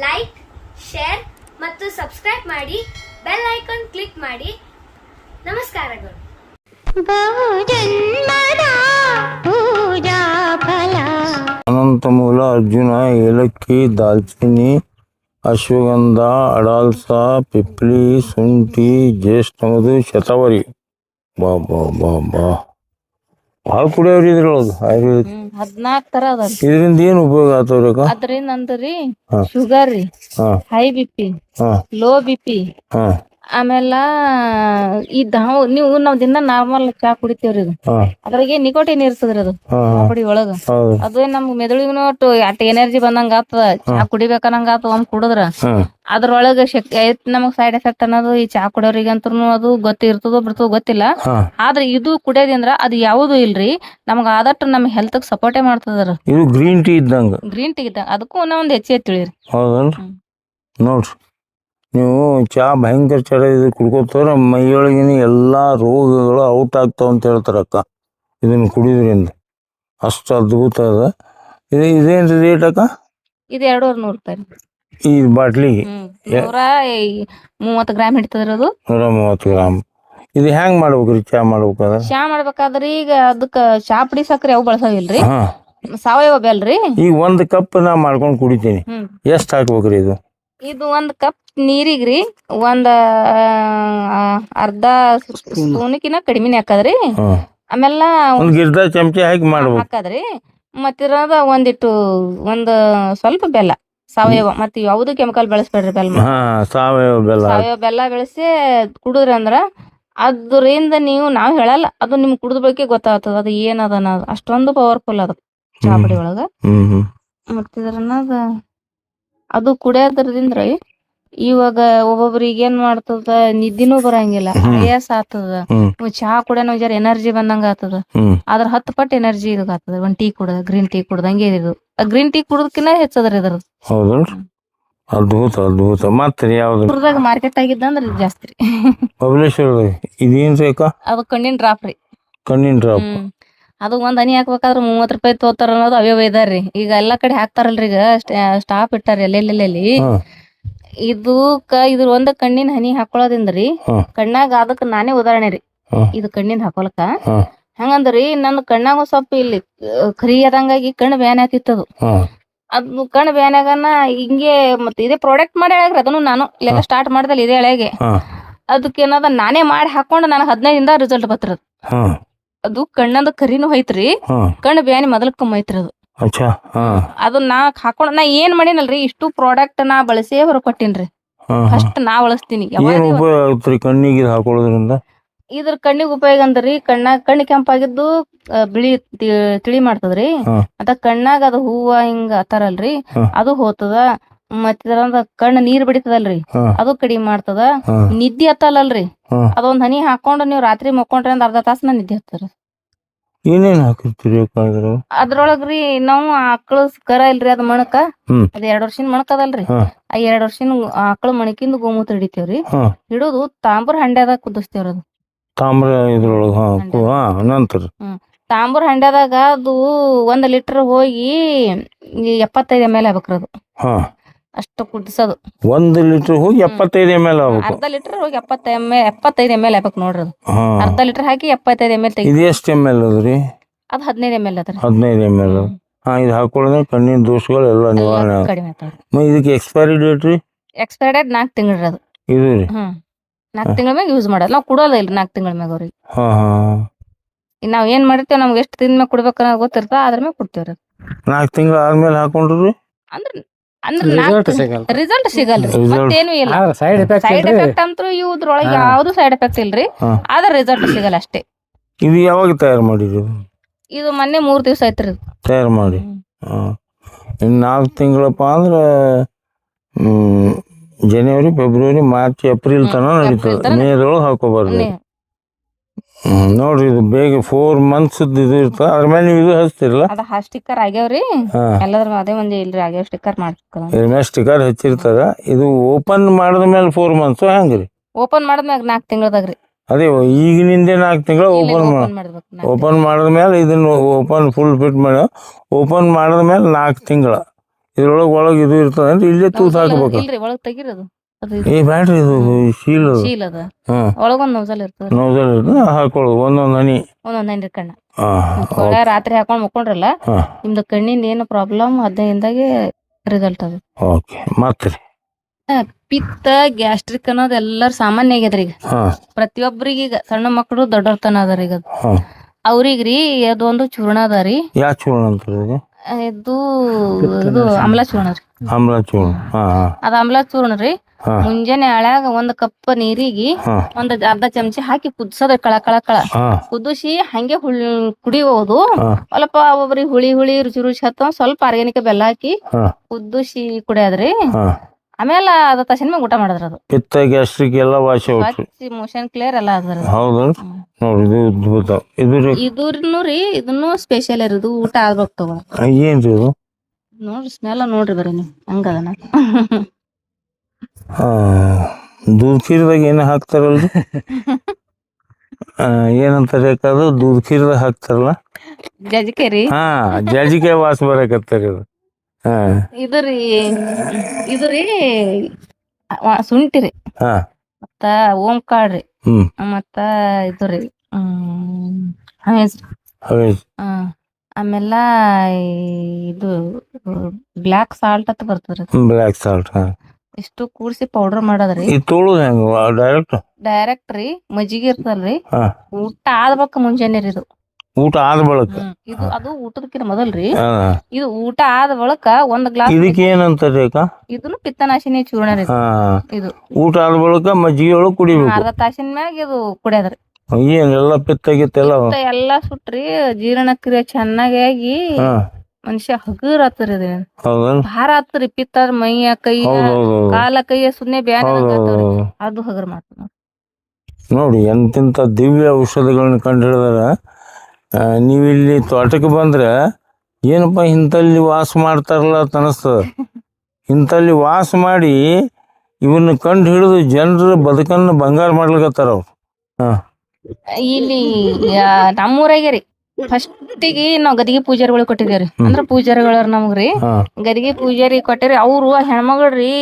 Like share ಮತ್ತು subscribe ಮಾಡಿ bell icon click ಮಾಡಿ. ನಮಸ್ಕಾರಗಳು. ಬಹುಜನ್ಮದ ಪೂಜಾ ಫಲ. ಅನಂತ ಮೂಲ ಅರ್ಜುನ ಏಲಕ್ಕಿ ದಾಲ್ಚಿನಿ ಅಶ್ವಗಂಧ ಅಡಾಲ್ಸ ಪಿಪ್ಲಿ ಶುಂಠಿ ಜ್ಯೇಷ್ಠಮದು ಶತವರಿ. ಬಾ ಬಾ ಬಾ ಬಾ. ಭಾಳ ಕುಡಿಯೋರಿ ಇದ್ರೊಳಗೆ. ಆಯುರ್ವೇದಿಕ್ ಹದ್ನಾಲ್ಕ್ ತರ ಅದ ಇದರಿಂದ ಏನು ಉಪಯೋಗ ಆತವ್ರಿ ಅಕ್ಕ ಅದ್ರಿಂದ ಅಂದ್ರಿ ಶುಗರ್ ರೀ ಹಾಂ. ಹೈ ಬಿ ಪಿ ಹಾಂ. ಲೋ ಬಿ ಪಿ ಹಾಂ. ಆಮೇಲ ಈ ದಾವ್ ನೀವು ನಾವ್ ದಿನ ನಾರ್ಮಲ್ ಚಾ ಕುಡಿತೇವ್ರಿ ಇದು. ಅದ್ರಾಗೆ ನಿಕೋಟಿನ್ ಇರ್ತದ್ರಿ ಅದು ಪುಡಿ ಒಳಗ. ಅದು ನಮ್ ಮೆದುಳಿಗೂ ಅಟ್ ಎನರ್ಜಿ ಬಂದಂಗ ಆತದ ಚಾ ಕುಡಿಬೇಕನ್ನಂಗ ಆತ ಒಮ್ಮೆ ಕುಡಿದ್ರ. ಅದ್ರೊಳಗ ಶಕ್ತಿ ಐತ್ ನಮಗ್ ಸೈಡ್ ಎಫೆಕ್ಟ್ ಅನ್ನೋದು ಈ ಚಾ ಕುಡಿಯೋರಿಗಂತೂ ಅದು ಗೊತ್ತಿರ್ತದೋ ಬಿಡ್ತದೋ ಗೊತ್ತಿಲ್ಲ. ಆದ್ರೆ ಇದು ಕುಡಿಯೋದ್ರಿಂದ ಅದು ಯಾವುದು ಇಲ್ರಿ ನಮಗ ಆದಷ್ಟು ನಮ್ ಹೆಲ್ತ್ ಸಪೋರ್ಟೇ ಮಾಡ್ತದ್ರ. ಇದು ಗ್ರೀನ್ ಟೀ ಇದ್ದಂಗ. ಗ್ರೀನ್ ಟೀ ಇದ್ದಂಗ ಅದಕ್ಕೂ ಒಂದ್ ಹೆಚ್ಚು ತಿಳಿರಿ ಹೌದಲ್ರಿ ನೋಡ್ರಿ. ನೀವು ಚಹಾ ಭಯಂಕರ ಚಡ ಇದು ಕುಡ್ಕೋತಾರ ಮೈಯೊಳಗಿನ ಎಲ್ಲ ರೋಗಗಳು ಔಟ್ ಆಗ್ತಾವ ಅಂತ ಹೇಳ್ತಾರೆ ಅಕ್ಕ. ಇದನ್ನು ಕುಡಿಯೋದ್ರಿಂದ ಅಷ್ಟು ಅದ್ಭುತ ಅದ. ಇದು ಇದೇನು ರೇಟ್ ಅಕ್ಕ? ಇದು ಎರಡೂವರೆ ನೂರು ರೂಪಾಯಿ. ಈ ಬಾಟ್ಲಿಗೆ? ನೂರ ಮೂವತ್ತು ಗ್ರಾಮ್ ಹಿಡಿತದ್ರಿ ಅದು. ನೂರ ಮೂವತ್ತು ಗ್ರಾಮ್. ಇದು ಹೆಂಗ್ ಮಾಡ್ಬೇಕ್ರಿ ಚಾ ಮಾಡ್ಬೇಕಾದ್ರೆ? ಚಾ ಮಾಡ್ಬೇಕಾದ್ರೆ ಈಗ ಅದಕ್ಕ ಚಾ ಪುಡಿ ಸಕ್ಕರೆ ಅವು ಬಳಸೋದಿಲ್ರಿ. ಸಾವಯವ ಬೆಲ್ರಿ. ಈಗ ಒಂದ್ ಕಪ್ ನಾ ಮಾಡ್ಕೊಂಡು ಕುಡಿತೀನಿ. ಎಷ್ಟು ಹಾಕ್ಬೇಕ್ರಿ ಇದು? ಇದು ಒಂದ್ ಕಪ್ ನೀರಿಗ್ರಿ ಒಂದ್ ಅರ್ಧ ಸ್ಪೂನ್ಕಿನ ಕಡಿಮೆನೆ ಹಾಕದ್ರಿ. ಆಮೇಲೆ ಒಂದು ಗಿರ್ದ ಚಮಚ ಹಾಕಿ ಮಾಡ್ಬೇಕು. ಹಾಕದ್ರಿ. ಮತ್ತಿರೋದ ಒಂದಿಟ್ಟು ಒಂದ್ ಸ್ವಲ್ಪ ಬೆಲ್ಲ ಸಾವಯವ. ಮತ್ತೆ ಯಾವ್ದು ಕೆಮಿಕಲ್ ಬೆಳೆಸ್ಬೇಡ್ರಿ ಬೆಲ್ಲ ಸಾವಯವ ಬೆಲ್ಲ. ಸಾವಯವ ಬೆಲ್ಲ ಬೆಳೆಸಿ ಕುಡಿದ್ರಿ ಅಂದ್ರ ಅದರಿಂದ ನೀವು ನಾವ್ ಹೇಳಲ್ಲ ಅದು ನಿಮ್ ಕುಡಿದ ಬಗ್ಗೆ ಗೊತ್ತಾಗ್ತದ. ಅದು ಏನದ ಅಷ್ಟೊಂದು ಪವರ್ಫುಲ್ ಅದ. ಚಾಪಡಿ ಒಳಗ. ಮತ್ತಿದ್ರನ್ನದ ಅದು ಕುಡಿಯೋದ್ರದಿಂದ ಇವಾಗ ಒಬ್ಬೊಬ್ರಿಗೆ ಏನ್ ಮಾಡ್ತದ ನಿದ್ದಿನೂ ಬರಂಗಿಲ್ಲ. ಆಯಾಸ ಆತದ ಚಹಾ ಕುಡಿಯೋ ಜರ ಎನರ್ಜಿ ಬಂದಂಗ ಆತದ ಆದ್ರ ಅದ್ರ ಹತ್ತು ಪಟ್ಟು ಎನರ್ಜಿ ಇದು ಆತದ ಒಂದ್ ಟೀ ಕುಡದ ಗ್ರೀನ್ ಟೀ ಕುಡ್ದಂಗೆ ಇದು. ಗ್ರೀನ್ ಟೀ ಕುಡದಕ್ಕಿಂತ ಹೆಚ್ಚದ್ರಿ ಇದ್ರ ಹೌದಲ್ರಿ ಅದ್ಭುತ ಅದ್ಭುತ. ಮತ್ತೆ ಯಾವ್ದು? ಕುಡ್ದಾಗ ಮಾರ್ಕೆಟ್ ಆಗಿದ್ದಂದ್ರ ಇದು ಜಾಸ್ತಿ ರೀ. ಬಬಲೇಶ್ವರದಾಗ ಇದೇನ್ರಿ ಅಕ್ಕ? ಅದು ಕಣ್ಣಿನ ಡ್ರಾಪ್ ರೀ. ಕಣ್ಣಿನ ಡ್ರಾಪ್ ಅದು ಒಂದ್ ಹನಿ ಹಾಕ್ಬೇಕಾದ್ರ ಮೂವತ್ ರೂಪಾಯಿ ತೋತಾರ ಅನ್ನೋದು ಅವೇ ಇದಾರಿ ಈಗ ಎಲ್ಲಾ ಕಡೆ ಹಾಕ್ತಾರಲ್ರಿ ಈಗ ಸ್ಟಾಪ್ ಇಟ್ಟಾರ ಎಲ್ಲೆಲ್ಲೆಲ್ಲಿ ಹಾ. ಇದಕ್ಕ ಇದ್ರ ಒಂದ ಕಣ್ಣಿನ ಹನಿ ಹಾಕೊಳ್ಳೋದಿಂದ್ರಿ ಹ್ಮ್. ಕಣ್ಣಾಗ ಅದಕ್ಕ ನಾನೇ ಉದಾಹರಣೆ ರೀ. ಇದು ಕಣ್ಣಿನ ಹಾಕೊಳಕ. ಹಂಗಂದ್ರಿ ನನ್ನ ಕಣ್ಣಾಗ ಸ್ವಲ್ಪ ಇಲ್ಲಿ ಕರಿ ಆದಂಗಾಗಿ ಕಣ್ಣು ಬ್ಯಾನ್ ಆತಿತ್ತದು ಅದ್ ಕಣ್ಣು ಬ್ಯಾನಾಗನ ಹಿಂಗೆ ಮತ್ತೆ ಇದೇ ಪ್ರಾಡಕ್ಟ್ ಮಾಡಿ ಹೇಳ್ರಿ ಅದನ್ನು ನಾನು. ಇಲ್ಲ ಸ್ಟಾರ್ಟ್ ಮಾಡ್ದಲ್ಲ ಇದೇ ಎಳೆಗೆ ಹಾ. ಅದಕ್ಕೆ ಏನದ ನಾನೇ ಮಾಡಿ ಹಾಕೊಂಡು ನನಗೆ ಹದಿನೈದಿಂದ ರಿಸಲ್ಟ್ ಬತ್ತಿರದು ಅದು ಕಣ್ಣದ ಕರಿನೂ ಹೋಯ್ತ್ರಿ ಹಾ. ಕಣ್ಣು ಬ್ಯಾನಿ ಮೊದಲ ಕಮ್ಮೈತ್ರಿ ಅದು. ಅಚ್ಚಾ ಹಾ. ಅದು ನಾ ಹಾಕೊಂಡ್ ನಾ ಏನ್ ಮಾಡಿನಲ್ರಿ ಇಷ್ಟು ಪ್ರಾಡಕ್ಟ್ ನಾ ಬಳಸೇ ಹೊರಕೊಟ್ಟಿನ್ರಿ. ಹಾ ಹಾ. ಫಸ್ಟ್ ನಾ ಬಳಸ್ತೀನಿ. ಏನ್ ಉಪಯೋಗ ಆಗುತ್ತ್ರಿ ಕಣ್ಣಿಗೆ ಇದು ಹಾಕೊಳ್ಳೋದ್ರಿಂದ? ಇದ್ರ ಕಣ್ಣಿಗೆ ಉಪಯೋಗ ಅಂದ್ರಿ ಕಣ್ಣ ಕಣ್ಣು ಕೆಂಪಾಗಿದ್ದು ಆ, ಬಿಳಿ ತಿ- ತಿಳಿ ಮಾಡ್ತದ್ರಿ. ಹಾ. ಮತ್ತ ಕಣ್ಣಾಗ ಅದು ಹೂವ ಹಿಂಗ ಅತ್ತಾರಲ್ರಿ ಹಾ. ಅದು ಹೋತದ. ಮತ್ತ ಕಣ್ಣ ಕಣ್ಣು ನೀರ್ ಬಿಡಿತದಲ್ರಿ? ಅದು ಕಡಿಮೆ ಮಾಡ್ತದ. ನಿದ್ದೆ ಹತ್ತಲ್ಲಲ್ರಿ? ಅದೊಂದ್ ಹನಿ ಹಾಕೊಂಡು ನೀವು ರಾತ್ರಿ ಮಕ್ಕೊಂಡ್ರಿ ಅಂದ್ರೆ ಅರ್ಧ ತಾಸನ ನಿದ್ದೆ ಹತ್ತರ ಏನೇನ್ ಹಾಕಿರ್ತೀರಿ ಅದ್ರೊಳಗ್ರಿ ನಾವು ಆಕಳ ಕರ ಇಲ್ರಿ ಅದ್ ಮಣಕ. ಅದ್ ಎರಡ್ ವರ್ಷಿನ ಮಣಕದಲ್ರಿ. ಆ ಎರಡ್ ವರ್ಷಿನ ಆಕಳ ಮಣಕಿಂದ ಗೋಮೂತ್ರ ಹಿಡಿತೇವ್ರಿ. ಹಿಡುದು ತಾಂಬ್ರ ಹಂಡ್ಯಾದಾಗ ಕುದಿಸ್ತೇವ್ರಿ ಅದು. ತಾಮ್ರ ಇದ್ರೊಳಗ ನಂತರ. ತಾಂಬೂರ್ ಹಂಡ್ಯಾದಾಗ ಅದು ಒಂದ್ ಲೀಟರ್ ಹೋಗಿ ಎಪ್ಪತ್ತೈದು ಎಂ ಎಲ್ ಆಗ್ಬೇಕ್ರಿ ಅದು. ಅಷ್ಟು ಕುದಿಸೋದು ಒಂದು ಲೀಟರ್ ಹೋಗಿ ಎಪ್ಪತ್ತೈದು ಎಂ ಎಲ್ ಆಗ್ಬೇಕು. ಅರ್ಧ ಲೀಟರ್ ಹೋಗಿ ಎಪ್ಪತ್ತ ಎಂ ಎಲ್ ಎಪ್ಪತ್ತೈದು ಎಂ ಎಲ್ ಆಗ್ಬೇಕು ನೋಡ್ರಿ ಅದು. ಹಾ. ಅರ್ಧ ಲೀಟರ್ ಹಾಕಿ ಎಪ್ಪತ್ತೈದು ಎಂ ಎಲ್ ತೆಗಿ ಇದು ಎಷ್ಟು ಎಂ ಎಲ್ ಅದ್ರಿ ಅದು ಹದಿನೈದು ಎಂ ಎಲ್ ಅದ್ರಿ ಹದಿನೈದು ಎಂ ಎಲ್ ಹಾ ಇದು ಹಾಕೊಳ್ಳೋದ್ರೆ ಕಣ್ಣಿನ ದೋಷಗಳು ಎಲ್ಲ ನಿವಾರಣೆ ಆಗುತ್ತೆ. ಕಡಿಮೆ ಮ ಇದಕ್ಕೆ ಎಕ್ಸ್ಪೈರಿ ಡೇಟ್ ರೀ? ಎಕ್ಸ್ಪೈರ್ ಡೇಟ್ ನಾಲ್ಕು ತಿಂಗಳು ಅದು. ಇದು ರೀ? ಹ್ಮ್. ನಾಲ್ಕು ತಿಂಗಳ ಮ್ಯಾಗ ಯೂಸ್ ಮಾಡೋದು. ನಾವು ಕೊಡೋಲ್ಲ ಇಲ್ಲ ನಾಲ್ಕು ತಿಂಗಳ ಮ್ಯಾಗ ಅವ್ರಿಗೆ. ಹಾ ಹಾ. ಇನ್ನು ನಾವ್ ಏನ್ ಮಾಡಿರ್ತೇವೆ ನಮ್ಗೆ ಎಷ್ಟು ತಿಂದ ಮ್ಯಾಗ ಕೊಡ್ಬೇಕು ಅನ್ನೋದು ಗೊತ್ತಿರ್ತ ಅದ್ರ ಮ್ಯಾಗ ಕೊಡ್ತೇವ್ರಿ ನಾಲ್ಕು ತಿಂಗಳು ಆದ್ಮೇಲೆ ಹಾಕೊಂಡ್ರಿ ಅಂದ್ರ ಅಂದ್ರ ರಿಸಲ್ಟ್ ಸಿಗಲ್ಲ ಮತ್ತೇನು ಇಲ್ಲ. ಸೈಡ್ ಎಫೆಕ್ಟ್ ಸೈಡ್ ಎಫೆಕ್ಟ್ ಅಂತೂ ಇವ್ರೊಳಗೆ ಯಾವ್ದು ಸೈಡ್ ಎಫೆಕ್ಟ್ ಇಲ್ರಿ. ಆದ್ರ ರಿಸಲ್ಟ್ ಸಿಗಲ್ಲ ಅಷ್ಟೇ. ಇದು ಯಾವಾಗ ತಯಾರು ಮಾಡಿರಿ ಇದು? ಮೊನ್ನೆ ಮೂರ್ ದಿವಸ ಆಯ್ತ್ರಿ ಇದು. ತಯಾರು ಮಾಡಿ. ಇನ್ ಇನ್ನು ನಾಲ್ಕು ತಿಂಗಳಪ್ಪ ಅಂದ್ರ ಹ್ಮ್, ಜನವರಿ ಫೆಬ್ರವರಿ ಮಾರ್ಚ್ ಏಪ್ರಿಲ್ ತನಕ ನಡೀತದೆ. ಮೇದೊಳಗೆ ಹಾಕೋಬಾರ್ದು. ನೋಡ್ರಿ ಇದು ಬೇಗ ಫೋರ್ ಮಂತ್ಸ್ ಇದು ಇರ್ತದೆ. ಅದ್ರ ಮೇಲೆ ನೀವು ಇದು ಹಚ್ತಿರಲ್ಲ? ಅದ ಹಾ ಸ್ಟಿಕ್ಕರ್ ಆಗ್ಯಾವ್ರಿ. ಎಲ್ಲದ್ರ ಅದೇ ಒಂದೇ ಇಲ್ರಿ ಆಗ್ಯಾವ ಸ್ಟಿಕ್ಕರ್ ಮಾಡ್ಸ್ಕೊಳ್ಳಿ ಇದ್ರ ಮೇಲೆ ಸ್ಟಿಕರ್ ಹಚ್ಚಿರ್ತಾರ. ಇದು ಓಪನ್ ಮಾಡಿದ ಮೇಲೆ ಫೋರ್ ಮಂತ್ಸ್ ಹೆಂಗ್ರಿ? ಓಪನ್ ಮಾಡಿದ್ಮ್ಯಾಗ ನಾಲ್ಕು ತಿಂಗಳದಾಗ್ರಿ. ಅದೇ ಈಗಿನಿಂದ ನಾಲ್ಕು ತಿಂಗಳು ಓಪನ್ ಮಾಡಿ ಓಪನ್ ಮಾಡಿದ ಮೇಲೆ ಇದನ್ನು ಓಪನ್ ಫುಲ್ ಫಿಟ್ ಮಾಡಿ. ಓಪನ್ ಮಾಡಿದ ಮೇಲೆ ನಾಲ್ಕು ತಿಂಗಳ. ಇದ್ರೊಳಗೆ ಒಳಗೆ ಇದು ಇರ್ತದೆ ಅಂದ್ರೆ ಇಲ್ಲೇ ತೂತ್ ಹಾಕಬೇಕು. ಇಲ್ರಿ ಒಳಗ್ ತೆಗಿರೋದು ಅದು ಏ ಇದು ಶೀಲ್. ಶೀಲ್ ಅದ. ಒಳಗೊಂದ್ ನೋಸಲ್ ಇರ್ತದ ನೋಸಲ್ ಇರ್ತದೆ ಹಾಕೊಳ್ಳೋದು ಒಂದೊಂದು ಹನಿ. ಒಂದೊಂದ್ ಹನಿ ಕಣ್ಣ ರಾತ್ರಿ ಹಾಕೊಂಡ್ ಮುಕ್ಕೊಂಡ್ರಲ್ಲ ನಿಮ್ದು ಕಣ್ಣಿಂದ ಏನು ಪ್ರಾಬ್ಲಮ್ ಹದಿನೈದಾಗೆ ರಿಸಲ್ಟ್ ಅದು. ಓಕೆ ಮತ್ತೆ ರೀ? ಪಿತ್ತ ಗ್ಯಾಸ್ಟ್ರಿಕ್ ಅನ್ನೋದು ಎಲ್ಲಾರು ಸಾಮಾನ್ಯ ಆಗ್ಯದ್ರಿ ಈಗ. ಪ್ರತಿಯೊಬ್ಬರಿಗೆ ಈಗ ಸಣ್ಣ ಮಕ್ಕಳು ದೊಡ್ಡವ್ರತನ ಅದಾರ ಈಗ. ಅವ್ರಿಗ್ರಿ ಅದೊಂದು ಚೂರ್ಣ ಅದ ರೀ ಯಾ ಚೂರ್ಣ ಅಂತಾರೆ ಇದು ಇದು ಅಮ್ಲಾ ಚೂರ್ಣ ರೀ. ಆಮ್ಲ ಚೂರ್ಣ. ಹಾಂ ಹಾಂ. ಅದ ಅಮ್ಲಾ ಚೂರ್ಣ ರೀ. ಹಾಂ. ಮುಂಜಾನೆ ಹಳ್ಯಾಗ ಒಂದ್ ಕಪ್ ನೀರಿಗೆ ಹಾಂ. ಒಂದ್ ಅರ್ಧ ಚಮಚಿ ಹಾಕಿ ಕುದಿಸೋದ್ರಿ ಕಳ ಕಳ ಕಳ. ಹಾಂ. ಕುದಿಸಿ ಹಂಗೆ ಹುಳಿ ಕುಡಿಬಹುದು ಹಾಂ. ಸ್ವಲ್ಪ ಒಬ್ಬರಿಗೆ ಹುಳಿ ಹುಳಿ ರುಚಿ ರುಚಿ ಹತ್ತ ಸ್ವಲ್ಪ ಆರ್ಗ್ಯಾನಿಕ್ ಬೆಲ್ಲ ಹಾಕಿ ಹಾಂ. ಕುದಿಸಿ ಕುಡಿಯೋದ್ರಿ. ಹಾಂ. ಆಮೇಲೆ ಅದ ತಕ್ಷಣ ಊಟ ಮಾಡಿದ್ರ ಅದು. ಪಿತ್ತ ಗ್ಯಾಸ್ಟ್ರಿಕ್ ಎಲ್ಲ ವಾಸಿ ಔಟ್ರಿ ಮೋಷನ್ ಕ್ಲಿಯರ್ ಎಲ್ಲ ಅದ್ರ ಹೌದು. ನೋಡಿ ಇದು ಅದ್ಭುತ. ಇದು ರೀ ಇದ್ರನು ರೀ ಇದನ್ನು ಸ್ಪೆಷಲ್ ಇರೋದು ಊಟ ಆಗ್ಬೇಕು ತಗೋ. ಏನ್ರಿ ಇದು? ನೋಡ್ರಿ ಸ್ಮೆಲ್ ನೋಡ್ರಿ ಬರ್ರಿ ನೀವು. ಹಂಗದನ ದೂದ್ ಖೀರ್ದಾಗ ಏನು ಹಾಕ್ತಾರಲ್ರಿ? ಆ, ಏನಂತಾರೆ ಅದು ದೂದ್ ಖೀರ್ದಾಗ ಹಾಕ್ತಾರಲ್ಲ? ಜಜ್ಕೆ ರೀ. ಹಾ ಜಜಿಕೆ ವಾಸ ಬರಕತ್ತಾರ ಇದು ಇದ್ರಿ ರೀ ಇದು ರೀ ವ- ಹಾ. ಮತ್ತ ಓಂ ರೀ. ಹ್ಮ್. ಮತ್ತ ಇದ್ರಿ ರೀ ಹ್ಮ್. ಆ, ಆಮೇಲ ಇದು ಬ್ಲ್ಯಾಕ್ ಸಾಲ್ಟ್ ಅಂತ ಬರ್ತದ್ರಿ ಬ್ಲಾಕ್ ಸಾಲ್ಟ್ ಹಾ. ಇಷ್ಟು ಕೂಡ್ಸಿ ಪೌಡರ್ ಮಾಡೋದ್ರಿ ಈ ತೊಳುದು ಹೆಂಗ ಡೈರೆಕ್ಟ್ ಡೈರೆಕ್ಟ್ ರೀ ಮಜ್ಜಿಗೆ ಇರ್ತಲ್ರಿ ಹಾ. ಊಟ ಆದ್ಬೇಕ ಮುಂಜಾನೆ ರೀ ಇದು. ಊಟ ಆದ ಬಳಕ. ಇದು ಅದು ಊಟದಕ್ಕಿಂತ ಮೊದಲ್ರಿ. ಇದು ಊಟ ಆದ ಬಳಕ ಒಂದ್ ಗ್ಲಾಸ್ ಇದಕ್ಕೆ ಏನಂತಾರೆ ಅಕ್ಕ? ಇದನ್ನು ಪಿತ್ತನಾಶಿನಿ ಚೂರ್ಣ ರೀ ಇದು. ಊಟ ಆದ ಬಳಕ ಮಜ್ಜಿಗೆ ಒಳಗೆ ಕುಡಿಬೇಕು. ಅರ್ಧ ತಾಸಿನ ಮ್ಯಾಗ ಇದು ಕುಡಿಯೋದ್ರಿ. ಏನೆಲ್ಲ ಪಿತ್ತ ಗಿತ್ತ ಎಲ್ಲ? ಎಲ್ಲಾ ಸುಟ್ರಿ ಜೀರ್ಣಕ್ರಿಯೆ ಚೆನ್ನಾಗಿ ಮನುಷ್ಯ ಹಗುರ್ ಆತರಿ ಭಾರ ಆತ್ರಿ ಪಿತ್ತ ಮೈಯ ಹೌದು ಕಾಲ ಕೈಯ ಸುನ್ನೆ ಬ್ಯಾನ್ ಅದು ಹಗುರ್ ಮಾಡ್ತಾರ ನೋಡಿ ಎಂತಿಂತ ದಿವ್ಯ ಔಷಧಗಳನ್ನ ಕಂಡು ಹಿಡಿದಾರ. ನೀವು ಇಲ್ಲಿ ತೋಟಕ್ಕೆ ಬಂದ್ರೆ ಏನಪ್ಪ ಇಂಥಲ್ಲಿ ವಾಸ ಮಾಡ್ತಾರಲ್ಲ ಅಂತ ಅನಿಸ್ತದ ಇಂಥಲ್ಲಿ ವಾಸ ಮಾಡಿ ಇವನ್ನ ಕಂಡು ಹಿಡಿದು ಜನರ ಬದುಕನ್ನು ಬಂಗಾರ ಮಾಡ್ಲಿಕತ್ತಾರ ಅವ್ರು. ಹಾಂ. ಇಲ್ಲಿ ನಮ್ಮೂರಾಗೆ ರೀ ಫಸ್ಟಿಗೆ ನಾವ್ ಗದಿಗೆ ಪೂಜಾರಿಗಳು ಕೊಟ್ಟಿದೇವ್ರಿ ಅಂದ್ರ ಪೂಜಾರಿಗಳ ನಮಗ್ರಿ. ಗದಿಗೆ ಪೂಜಾರಿ ಕೊಟ್ಟಿರಿ. ಅವ್ರು ಹೆಣ್ಮಗಳ್ರಿ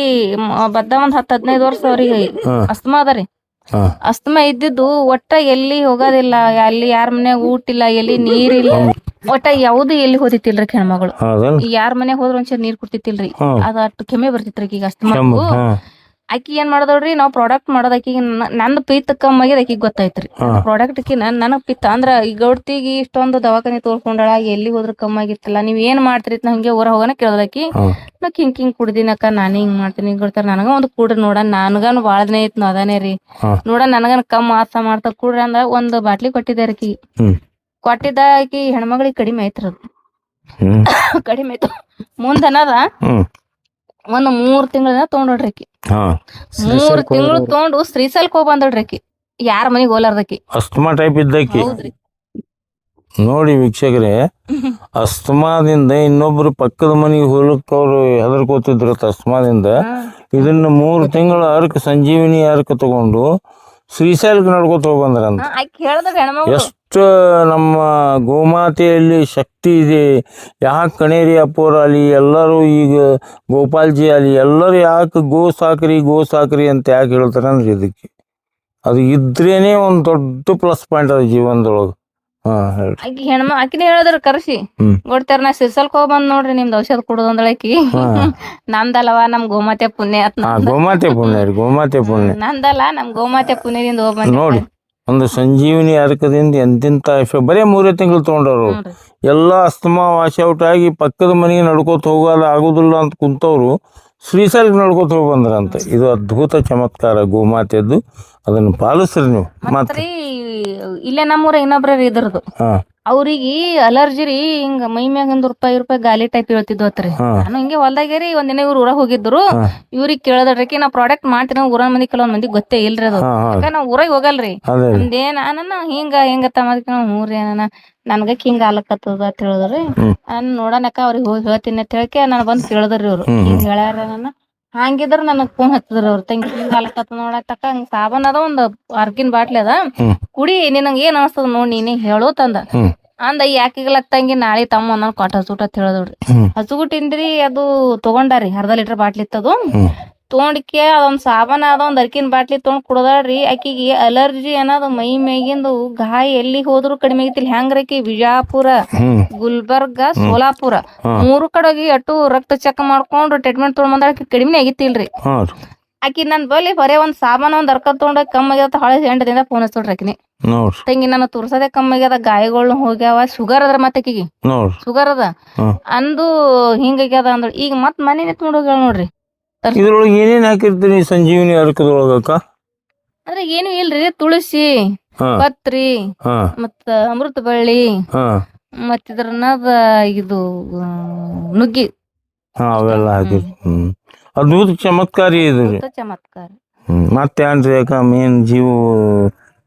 ಬದ್ದ ಒಂದ್ ಹತ್ತ್ ಹದಿನೈದು ವರ್ಷ ಅವ್ರಿಗೆ ಹಾಂ. ಅಸ್ತಮಾ ಅದರಿ ಹಾಂ. ಅಸ್ತಮಾ ಇದ್ದಿದ್ದು ಒಟ್ಟ ಎಲ್ಲಿ ಹೋಗೋದಿಲ್ಲ ಅಲ್ಲಿ ಯಾರ ಮನ್ಯಾಗ ಊಟಿಲ್ಲ ಎಲ್ಲಿ ನೀರಿಲ್ಲ ಒಟ್ಟ ಯಾವ್ದು ಎಲ್ಲಿ ಹೋದಿತ್ತಿಲ್ರಿ ಹೆಣ್ಮಗಳು ಯಾರ ಮನೆ ಹೋದ್ರ ಒಂಚೂರ್ ನೀರ್ ಕುಡ್ತಿತ್ತಿಲ್ರಿ. ಅದ ಅಷ್ಟು ಕೆಮ್ಮೆ ಬರ್ತಿತ್ರಿ ಈಗ ಕೆಮ್ಮು ಹಾಂ. ಆಕಿ ಏನ್ ಮಾಡೋದ್ರಿ ನಾವ್ ಪ್ರಾಡಕ್ಟ್ ಮಾಡೋದ್ ಆಕಿಗೆ ನನ್ ನಂದ್ ಪಿತ್ತ ಕಮ್ಮಿ ಆಗ್ಯದ ಆಕಿಗೆ ಗೊತ್ತಾಯ್ತ್ರಿ. ಪ್ರಾಡಕ್ಟ್ ಪ್ರಾಡಕ್ಟ್ ನನಗ್ ಪಿತ್ತ ಅಂದ್ರ ಈ ಗೌಡ್ತಿಗೆ ಇಷ್ಟೊಂದು ದವಾಖಾನೆ ತೋರ್ಕೊಂಡಾಳ ಎಲ್ಲಿ ಹೋದ್ರ ಕಮ್ಮಿ ಆಗಿತ್ತಲ್ಲ ನೀವ್ ಏನ್ ಮಾಡ್ತೀರಿ ಅಂತ ಹಂಗೆ ಊರ ಹೋಗೋಣ ಕೇಳೋದಕ್ಕಿ ನಾಕ್ ನಾ ಕಿಂಗ್ ಹಿಂಗ್ ಕುಡ್ದಿನಕ್ಕ ನಾನು ಹಿಂಗ್ ಮಾಡ್ತೀನಿ ಹಿಂಗ್ ಕೊಡ್ತಾರ ನನಗ ಒಂದು ಕುಡ್ರಿ ನೋಡ ನನಗನು ಬಾಳ ದಿನ ಐತ್ ಅದಾನೇ ರೀ. ನೋಡ ನನಗನ್ ಕಮ್ ಆಸ ಮಾಡ್ತಾ ಕುಡ್ರಿ ಅಂದ್ರ ಒಂದ್ ಬಾಟ್ಲಿ ಕೊಟ್ಟಿದ್ದೆ ಆಕಿ. ಕೊಟ್ಟಿದ್ದ ಆಕಿ ಹೆಣ್ಮಗಳಿಗೆ ಕಡಿಮೆ ಐತ್ರಿ ಕಡಿಮೆ ಐತು ಮುಂದನದ ಒಂದ್ ಮೂರ್ ತಿಂಗಳ ತೊಗೊಂಡ್ರಿ ಆಕಿ. ಹಾಂ. ಮೂರ್ ತಿಂಗಳು ತಗೊಂಡು ಶ್ರೀಸಲ್ಕ್ ಹೋಗ್ ಬಂದಳ್ರಿ ಆಕಿ. ಯಾರ ಮನಿಗ್ ಹೋಲಾರ್ದಕಿ ಅಸ್ತಮಾ ಟೈಪ್ ಇದ್ದಕ್ಕಿ. ಹೌದ್ರಿ. ನೋಡಿ ವೀಕ್ಷಕರೇ ಅಸ್ತಮಾದಿಂದ ಇನ್ನೊಬ್ರು ಪಕ್ಕದ ಮನೆಗೆ ಹೋಲಕ್ಕೆ ಅವ್ರು ಹೆದರ್ಕೋತಿದ್ರು ಅಸ್ತಮಾದಿಂದ. ಇದನ್ನ ಮೂರು ತಿಂಗಳ ಅರ್ಕ ಸಂಜೀವಿನಿ ಅರ್ಕ ತಗೊಂಡು ಶ್ರೀಶೈಲಕ್ಕೆ ನಡ್ಕೋತ ಹೋಗ್ಬಂದ್ರಂತ ಬಂದ್ರಂತ. ಆಕಿ ಹೆಣ್ಮಗಳು. ಎಷ್ಟು ನಮ್ಮ ಗೋಮಾತೆಯಲ್ಲಿ ಶಕ್ತಿ ಇದೆ. ಯಾಕೆ ಕಣೇರಿ ಅಪ್ಪೋರ್ ಅಲ್ಲಿ ಎಲ್ಲರೂ ಈಗ ಗೋಪಾಲ್ಜಿ ಅಲ್ಲಿ ಎಲ್ಲರೂ ಯಾಕೆ ಗೋ ಸಾಕ್ರಿ ಗೋ ಸಾಕ್ರಿ ಅಂತ ಯಾಕೆ ಹೇಳ್ತಾರೆ ಅಂದ್ರೆ ಇದಕ್ಕೆ. ಅದು ಇದ್ರೇನೆ ಒಂದು ದೊಡ್ಡ ಪ್ಲಸ್ ಪಾಯಿಂಟ್ ಅದ ಜೀವನದೊಳಗೆ. ಆಕಿ ಹೆಣ್ಮ ಆಕಿನ ಹೇಳಿದ್ರು ಕರ್ಸಿ ಹ್ಮ್. ಕೊಡ್ತಾರ ನಾ ಸಿರ್ಸಲ್ಕ್ ಹೋಗ್ ಬಂದ್ ನೋಡ್ರಿ ನಿಮ್ದು ಔಷಧ ಕುಡುದು ಆಕಿ. ನಂದಲ್ಲವ ನಮ್ ಗೋಮಾತೆ ಪುಣ್ಯ ಗೋಮಾತೆ ಪುಣ್ಯ ರೀ ಗೋಮಾತೆ ಪುಣ್ಯ. ನಂದಲ್ಲ ನಮ್ ಗೋಮಾತೆ ಪುಣ್ಯದಿಂದ ಹೋಗ್ ನೋಡಿ. ಒಂದು ಸಂಜೀವಿನಿ ಅರ್ಕದಿಂದ ಎಂತಿಂತ ಎಫೆ ಬರೇ ಮೂರೇ ತಿಂಗಳು ತೊಗೊಂಡವ್ರು. ಎಲ್ಲ ಅಸ್ತಮಾ ವಾಶ್ ಔಟ್ ಆಗಿ ಪಕ್ಕದ ಮನೆಗೆ ನಡ್ಕೋತ ಹೋಗೋದು ಆಗೋದಿಲ್ಲ ಅಂತ ಕುಂತವ್ರು ಶ್ರೀಶೈಲಕ್ಕೆ ನೋಡ್ಕೋತ ಬಂದ್ರಂತೆ ಇದು ಅದ್ಭುತ ಚಮತ್ಕಾರ ಗೋಮಾತೆದ್ದು. ಅದನ್ನು ಪಾಲಿಸ್ರಿ ನೀವು. ಮತ್ತೆ ಮತ್ರಿ. ಇಲ್ಲೇ ನಮ್ಮೂರ ಇನ್ನೊಬ್ರ ಇದ್ರದ್ದು ಹಾ. ಅವ್ರಿಗೆ ಅಲರ್ಜಿ ರೀ ಹಿಂಗ ಮೈ ಮ್ಯಾಗ ಒಂದ್ ರೂಪಾಯಿ ರೂಪಾಯಿ ಗಾಲಿ ಟೈಪ್ ಹೇಳ್ತಿದ್ವತ್ರಿ ನಾನು ಹಿಂಗೆ ಹೊಲ್ದಾಗೆ ಒಂದಿನ ಇವ್ರು ಊರಾಗ ಹೋಗಿದ್ರು. ಇವ್ರಿಗೆ ಕೇಳದ್ರಿ ನಾ ಪ್ರಾಡಕ್ಟ್ ಮಾಡ್ತೀನಿ ಊರ ಮಂದಿ ಕೆಲವೊಂದ್ ಮಂದಿ ಗೊತ್ತೇ ಇಲ್ರಿ ಅದು. ಯಾಕಂದ್ರೆ ನಾವ್ ಊರಾಗ ಹೋಗಲ್ರಿ. ಒಂದೇನ ನಾನು ಹಿಂಗ ಹೆಂಗತ್ತ ಅದಕ್ಕೆ ಹ್ಞೂ ಮೂರ್ ಏನ ನನ್ಗ ಹಿಂಗ ಆಲಕತ್ತದ ಅಂತ ಹೇಳಿದ್ರಿ. ನಾನ್ ನೋಡನಕ ಅವ್ರಿಗೆ ಹೋಗಿ ಹೇಳ್ತೀನಿ ಅಂತ ಹೇಳಕ್ಕೆ ನಾನು ಬಂದ್ ಕೇಳಿದ್ರಿ ಅವ್ರು. ಹಿಂಗ್ ಹೇಳ್ಯಾರ ನನ್ನ ಹಂಗಿದ್ರ ನನಗ್ ಫೋನ್ ಹತ್ತಿದ್ರ ಅವ್ರ ತಂಗಿ ಹಿಂಗ ಆಲಕತ್ತ ನೋಡತಕ್ಕ ಹಂಗ ಸಾಬನ್ ಅದ ಒಂದ್ ಅರ್ಗಿನ್ ಬಾಟ್ಲಿ ಅದ. ಕುಡಿ ನಿನಗ್ ಏನ್ ಅನ್ಸ್ತದ ನೋಡ್ ನೀನೇ ಹೇಳು ತಂದ. ಅಂದ ಈ ತಂಗಿ ನಾಳೆ ತಮ್ಮ ಒಂದೊಂದ್ ಕೊಟ್ಟ ಹಸುಗುಟ್ ಅಂತ ಹೇಳಿದ್ರಿ. ಹಸುಗುಟ್ ಹಸುಗುಟ್ಟಿಂದ್ರಿ ಅದು ತಗೊಂಡಾರಿ ಅರ್ಧ ಲೀಟರ್ ಬಾಟ್ಲಿ ಇತ್ತದು. ತೊಗೊಂಡ್ಕೆ ಅದೊಂದು ಸಾಬಾನ ಅದ ಒಂದ್ ಅರ್ಕಿನ ಬಾಟ್ಲಿ ತೊಗೊಂಡ್ ಕುಡದಾಳ್ರಿ. ಆಕಿಗೆ ಅಲರ್ಜಿ ಅನ್ನೋದು ಮೈ ಮೇಗಿಂದು ಗಾಯ ಎಲ್ಲಿ ಹೋದ್ರು ಕಡಿಮೆ ಆಗಿತ್ತಿಲ್ಲ ಹೆಂಗ್ರಕಿ ಬಿಜಾಪುರ ಗುಲ್ಬರ್ಗ ಸೋಲಾಪುರ. ಮೂರು ಕಡೆ ಹೋಗಿ ಅಟ್ಟು ರಕ್ತ ಚೆಕ್ ಮಾಡ್ಕೊಂಡು ಟ್ರೀಟ್ಮೆಂಟ್ ತೊಗೊಂಡ್ ಬಂದಾಳ ಆಕಿ ಕಡಿಮೆ ಆಗಿತ್ತಿಲ್ರಿ ಆಕಿ ನನ್ ಬಲ್ಲಿ ಬರೇ ಒಂದ್ ಸಾಬಾನ ಒಂದ್ ಅರ್ಕ ತೊಗೊಂಡ ಕಮ್ಮಿ ಆಗ್ಯದ. ಹಳೆ ಹೆಂಡದಿಂದ ದಿನ ಫೋನ್ ಹಚ್ಚೋಡ್ರಿ ಆಕಿನಿ ತಂಗಿ ನಾನು ತುರ್ಸದೆ ಕಮ್ಮಿ ಆಗ್ಯದ. ಗಾಯಗಳು ಹೋಗ್ಯಾವ. ಶುಗರ್ ಅದ್ರ ಮತ್ತೆ ಆಕಿಗೆ. ಶುಗರ್ ಅದ. ಅಂದು ಹಿಂಗಾಗ್ಯದ ಅಂದ್ರ ಈಗ ಮತ್ ಮನೆ ನಿತ್ಕೊಂಡು ಹೋಗ್ಯಾಳ ನೋಡ್ರಿ. ಇದ್ರೊಳಗೆ ಏನೇನ್ ಹಾಕಿರ್ತೀರಿ ಸಂಜೀವಿನಿ ಅರ್ಕದೊಳಗ ಅದ್ರಾಗ ಏನು ಇಲ್ರಿ ತುಳಸಿ ಹಾ. ಪತ್ರಿ ಹಾ. ಮತ್ತ ಅಮೃತ ಬಳ್ಳಿ ಹಾ. ಮತ್ ಇದ್ರನ್ನದ ಇದು ಆ, ನುಗ್ಗಿ. ಹಾ ಅವೆಲ್ಲ ಹಾಕಿರ್ ಹ್ಮ್. ಅದ್ಭುತ ಚಮತ್ಕಾರಿ ಇದು ರೀ ಅಂತ ಚಮತ್ಕಾರ. ಹ್ಮ್. ಮತ್ತೆ ಏನ್ರಿ ಯಾಕ ಮೇನ್ ಜೀವ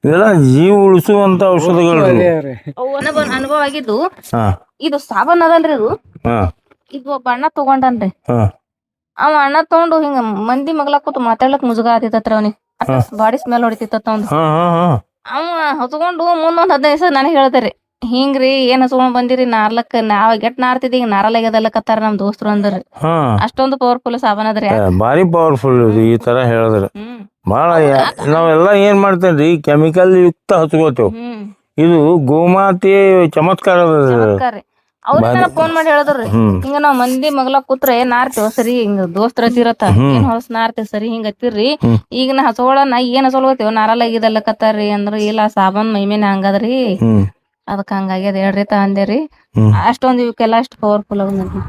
ಇವೆಲ್ಲ ಜೀವ ಉಳಿಸುವಂತ ಔಷಧಗಳು ಅವು ಅನುಭವ ಅನುಭವ ಆಗಿದ್ದು ಹಾ. ಇದು ಸಾಬನ್ ಅದಲ್ರಿ ಇದು. ಹಾ. ಇದು ಒಬ್ಬ ಅಣ್ಣ ತಗೊಂಡನ್ರಿ. ಹಾ. ಅವ ಅಣ್ಣ ತಗೊಂಡು ಹಿಂಗ ಮಂದಿ ಮಗ್ಲ ಕೂತು ಮಾತಾಡ್ಲಕ್ ಮುಜುಗ ಆತಿತ್ತತ್ರ ಅವನಿಗೆ. ಬಾಡಿ ಸ್ಮೆಲ್ ಹೊಡಿತಿತ್ತ ಹಾ ಅವ ಹೊತ್ಕೊಂಡು ಮುಂದೊಂದ್ ಹದಿನೈದು ದಿವಸ ನನಗೆ ಹೇಳ್ತಾರಿ ಹಿಂಗ್ರಿ ಏನ್ ಹಚ್ಕೊಂಡ್ ಬಂದಿರಿ ನಾರ್ಲಕ್ ನಾವ್ ಗೆಟ್ ನಾರ್ತಿದ್ದಿ ಈಗ ನಾರಲಾಗ್ಯದಲ್ಲಕತ್ತಾರ ನಮ್ ದೋಸ್ತರು ಅಂದ್ರಿ. ಹಾ. ಅಷ್ಟೊಂದು ಪವರ್ಫುಲ್ ಸಾಬನ್ ಅದ್ರಿ. ಬಾರಿ ಭಾರಿ ಪವರ್ಫುಲ್ ಈ ತರ ಹೇಳಿದ್ರೆ. ಬಹಳ ನಾವೆಲ್ಲ ಏನ್ ಮಾಡ್ತೇನ್ರಿ ಕೆಮಿಕಲ್ ಯುಕ್ತ ಹಚ್ಕೋತೇವ್ ಇದು ಗೋಮಾತೆ ಚಮತ್ಕಾರ ಅವ್ರಿಗೆ ಫೋನ್ ಮಾಡಿ ಹೇಳಿದ್ರಿ. ಹಿಂಗ ನಾವ್ ಮಂದಿ ಮಗ್ಲ ಕೂತ್ರೆ ನಾರ್ತೇವ? ಸರಿ ಹಿಂಗ ದೋಸ್ತರ ಹತ್ತಿರತ್ತ. ಏನ್ ಹೊಲಸ್ ನಾರ್ತೀವಿ? ಸರಿ ಹಿಂಗ ಹತ್ತಿರ್ರಿ. ಈಗ ನಾ ಹಸೋಳ ನಾ ನಾರಲ್ಲ ಹಸೋಳ್ಗತ್ತೀವ ನಾರಲಾಗಿದಲ್ಲಕತ್ತಾರ್ರಿ ಅಂದ್ರ ಇಲ್ಲ ಸಾಬನ್ ಮೈಮೇನೆ ಹಂಗದ್ರಿ ಅದಕ್ಕ ಹಂಗಾಗ್ಯದ ಹೇಳ್ರಿ ತ ಅಂದೇರಿ. ಅಷ್ಟೊಂದ್ ಇವಕ್ಕೆಲ್ಲ ಅಷ್ಟು ಪವರ್ಫುಲ್ ನನ್ಗೆ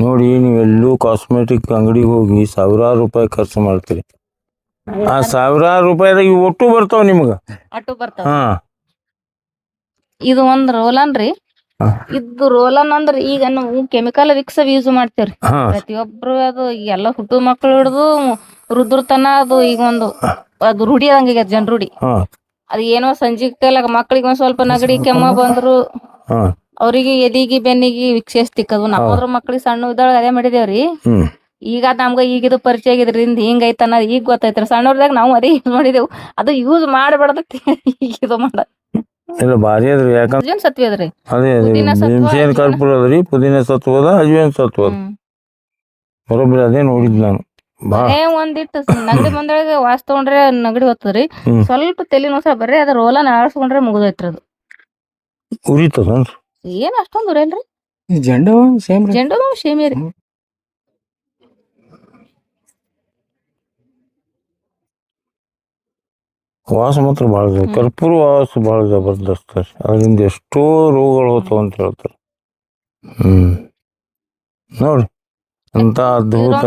ನೋಡಿ ನೀವೆಲ್ಲೂ ಕಾಸ್ಮೆಟಿಕ್ ಅಂಗಡಿಗೆ ಹೋಗಿ ಸಾವಿರಾರು ರೂಪಾಯಿ ಖರ್ಚು ಮಾಡ್ತೀರಿ. ಆ ಸಾವಿರಾರು ರೂಪಾಯಿದಾಗ ಒಟ್ಟು ಬರ್ತಾವ ನಿಮ್ಗ? ಅಟ್ಟು ಬರ್ತಾವ. ಇದು ಒಂದ್ ರೋಲ್ ರೀ ಹಾ. ಇದು ರೋಲನ್ ಅಂದ್ರ ಈಗ ನಾವು ಕೆಮಿಕಲ್ ರಿಕ್ಸ್ ಯೂಸ್ ಮಾಡ್ತೇವ್ರಿ. ಪ್ರತಿಯೊಬ್ರು ಅದು ಎಲ್ಲ ಹುಟ್ಟು ಮಕ್ಕಳು ಹಿಡ್ದು ರುದ್ರತನ ಅದು ಈಗ ಒಂದು ಅದು ರೂಢಿ ಆದಂಗ ಜನ ರೂಢಿ. ಅದ್ ಏನೋ ಸಂಜೆ ಮಕ್ಕಳಿಗೆ ಮಕ್ಳಿಗೆ ಒಂದ್ ಸ್ವಲ್ಪ ನಗಡಿ ಕೆಮ್ಮ ಬಂದ್ರು ಅವ್ರಿಗೆ ಎದಿಗಿ ಬೆನ್ನಿಗಿ ವಿಕ್ಷೇಸ್ ತಿಕ್ಕದು ನಮ್ಮದ್ರ ಮಕ್ಳಿಗೆ ಸಣ್ಣ ಇದ್ದಾಗ ಅದೇ ಮಾಡಿದೇವ್ರಿ. ಈಗ ನಮ್ಗ ಈಗ ಇದು ಪರಿಚಯ ಆಗಿದ್ರಿಂದ ಹಿಂಗ ಐತನ ಈಗ ಗೊತ್ತೈತ್ರಿ. ಸಣ್ಣವ್ರದಾಗ ನಾವು ಅದೇ ಯೂಸ್ ಮಾಡಿದೆವು. ಅದು ಯೂಸ್ ಮಾಡಬಾರ್ದ ಈಗ ಇದು ಮಾಡ ಇಲ್ಲ ಭಾರಿ ಅದ್ರಿ ಯಾಕಂದ್ರೆ ಅರ್ಜುನ್ ಸತ್ವಿ ಅದ್ರಿ. ಅದೇ ಅದೇ ಪುದೀನ ಸತ್ವ, ಭೀಮಸೇನ್ ಅಜ್ವಾನ. ಕರ್ಪೂರ ಅದ್ರಿ ಪುದೀನ ಸತ್ವದ ಅಜ್ವೇನ್ ಸತ್ವದ ಹ್ಮ್. ಬರೋಬ್ರಿ ಅದೇ ನೋಡಿದ್ ನಾನು. ಬರೇ ಒಂದಿಟ್ಟು ನಗಡಿ ಬಂದೊಳಗೆ ವಾಸ್ ತಗೊಂಡ್ರೆ ನಗಡಿ ಹೋಗ್ತದ್ರಿ ಹ್ಮ್. ಸ್ವಲ್ಪ ತಲೆ ನೋಸ ಬರ್ರಿ ಅದ್ರ ರೋಲ ಆಳ್ಸ್ಕೊಂಡ್ರೆ ಮುಗಿದೋಯ್ತ್ರಿ ಅದು. ಉರಿತದನ್ರಿ? ಏನ್ ಅಷ್ಟೊಂದು ಉರೇಲ್ರಿ ಜೆಂಡು ಸೇಮ್ ರೀ. ಜೆಂಡು ರೀ. ವಾಸ ಮಾತ್ರ ಭಾಳ ಹ್ಮ್. ಕರ್ಪೂರ ವಾಸ ಭಾಳ ಜಬರ್ದಸ್ತ ರೀ ಅದರಿಂದ ಎಷ್ಟೋ ರೋಗಗಳು ಹೋಗ್ತಾವ ಅಂತ ಹೇಳ್ತಾರೆ. ಹ್ಮ್. ನೋಡ್ರಿ ಅಂತ ಅದ್ಭುತ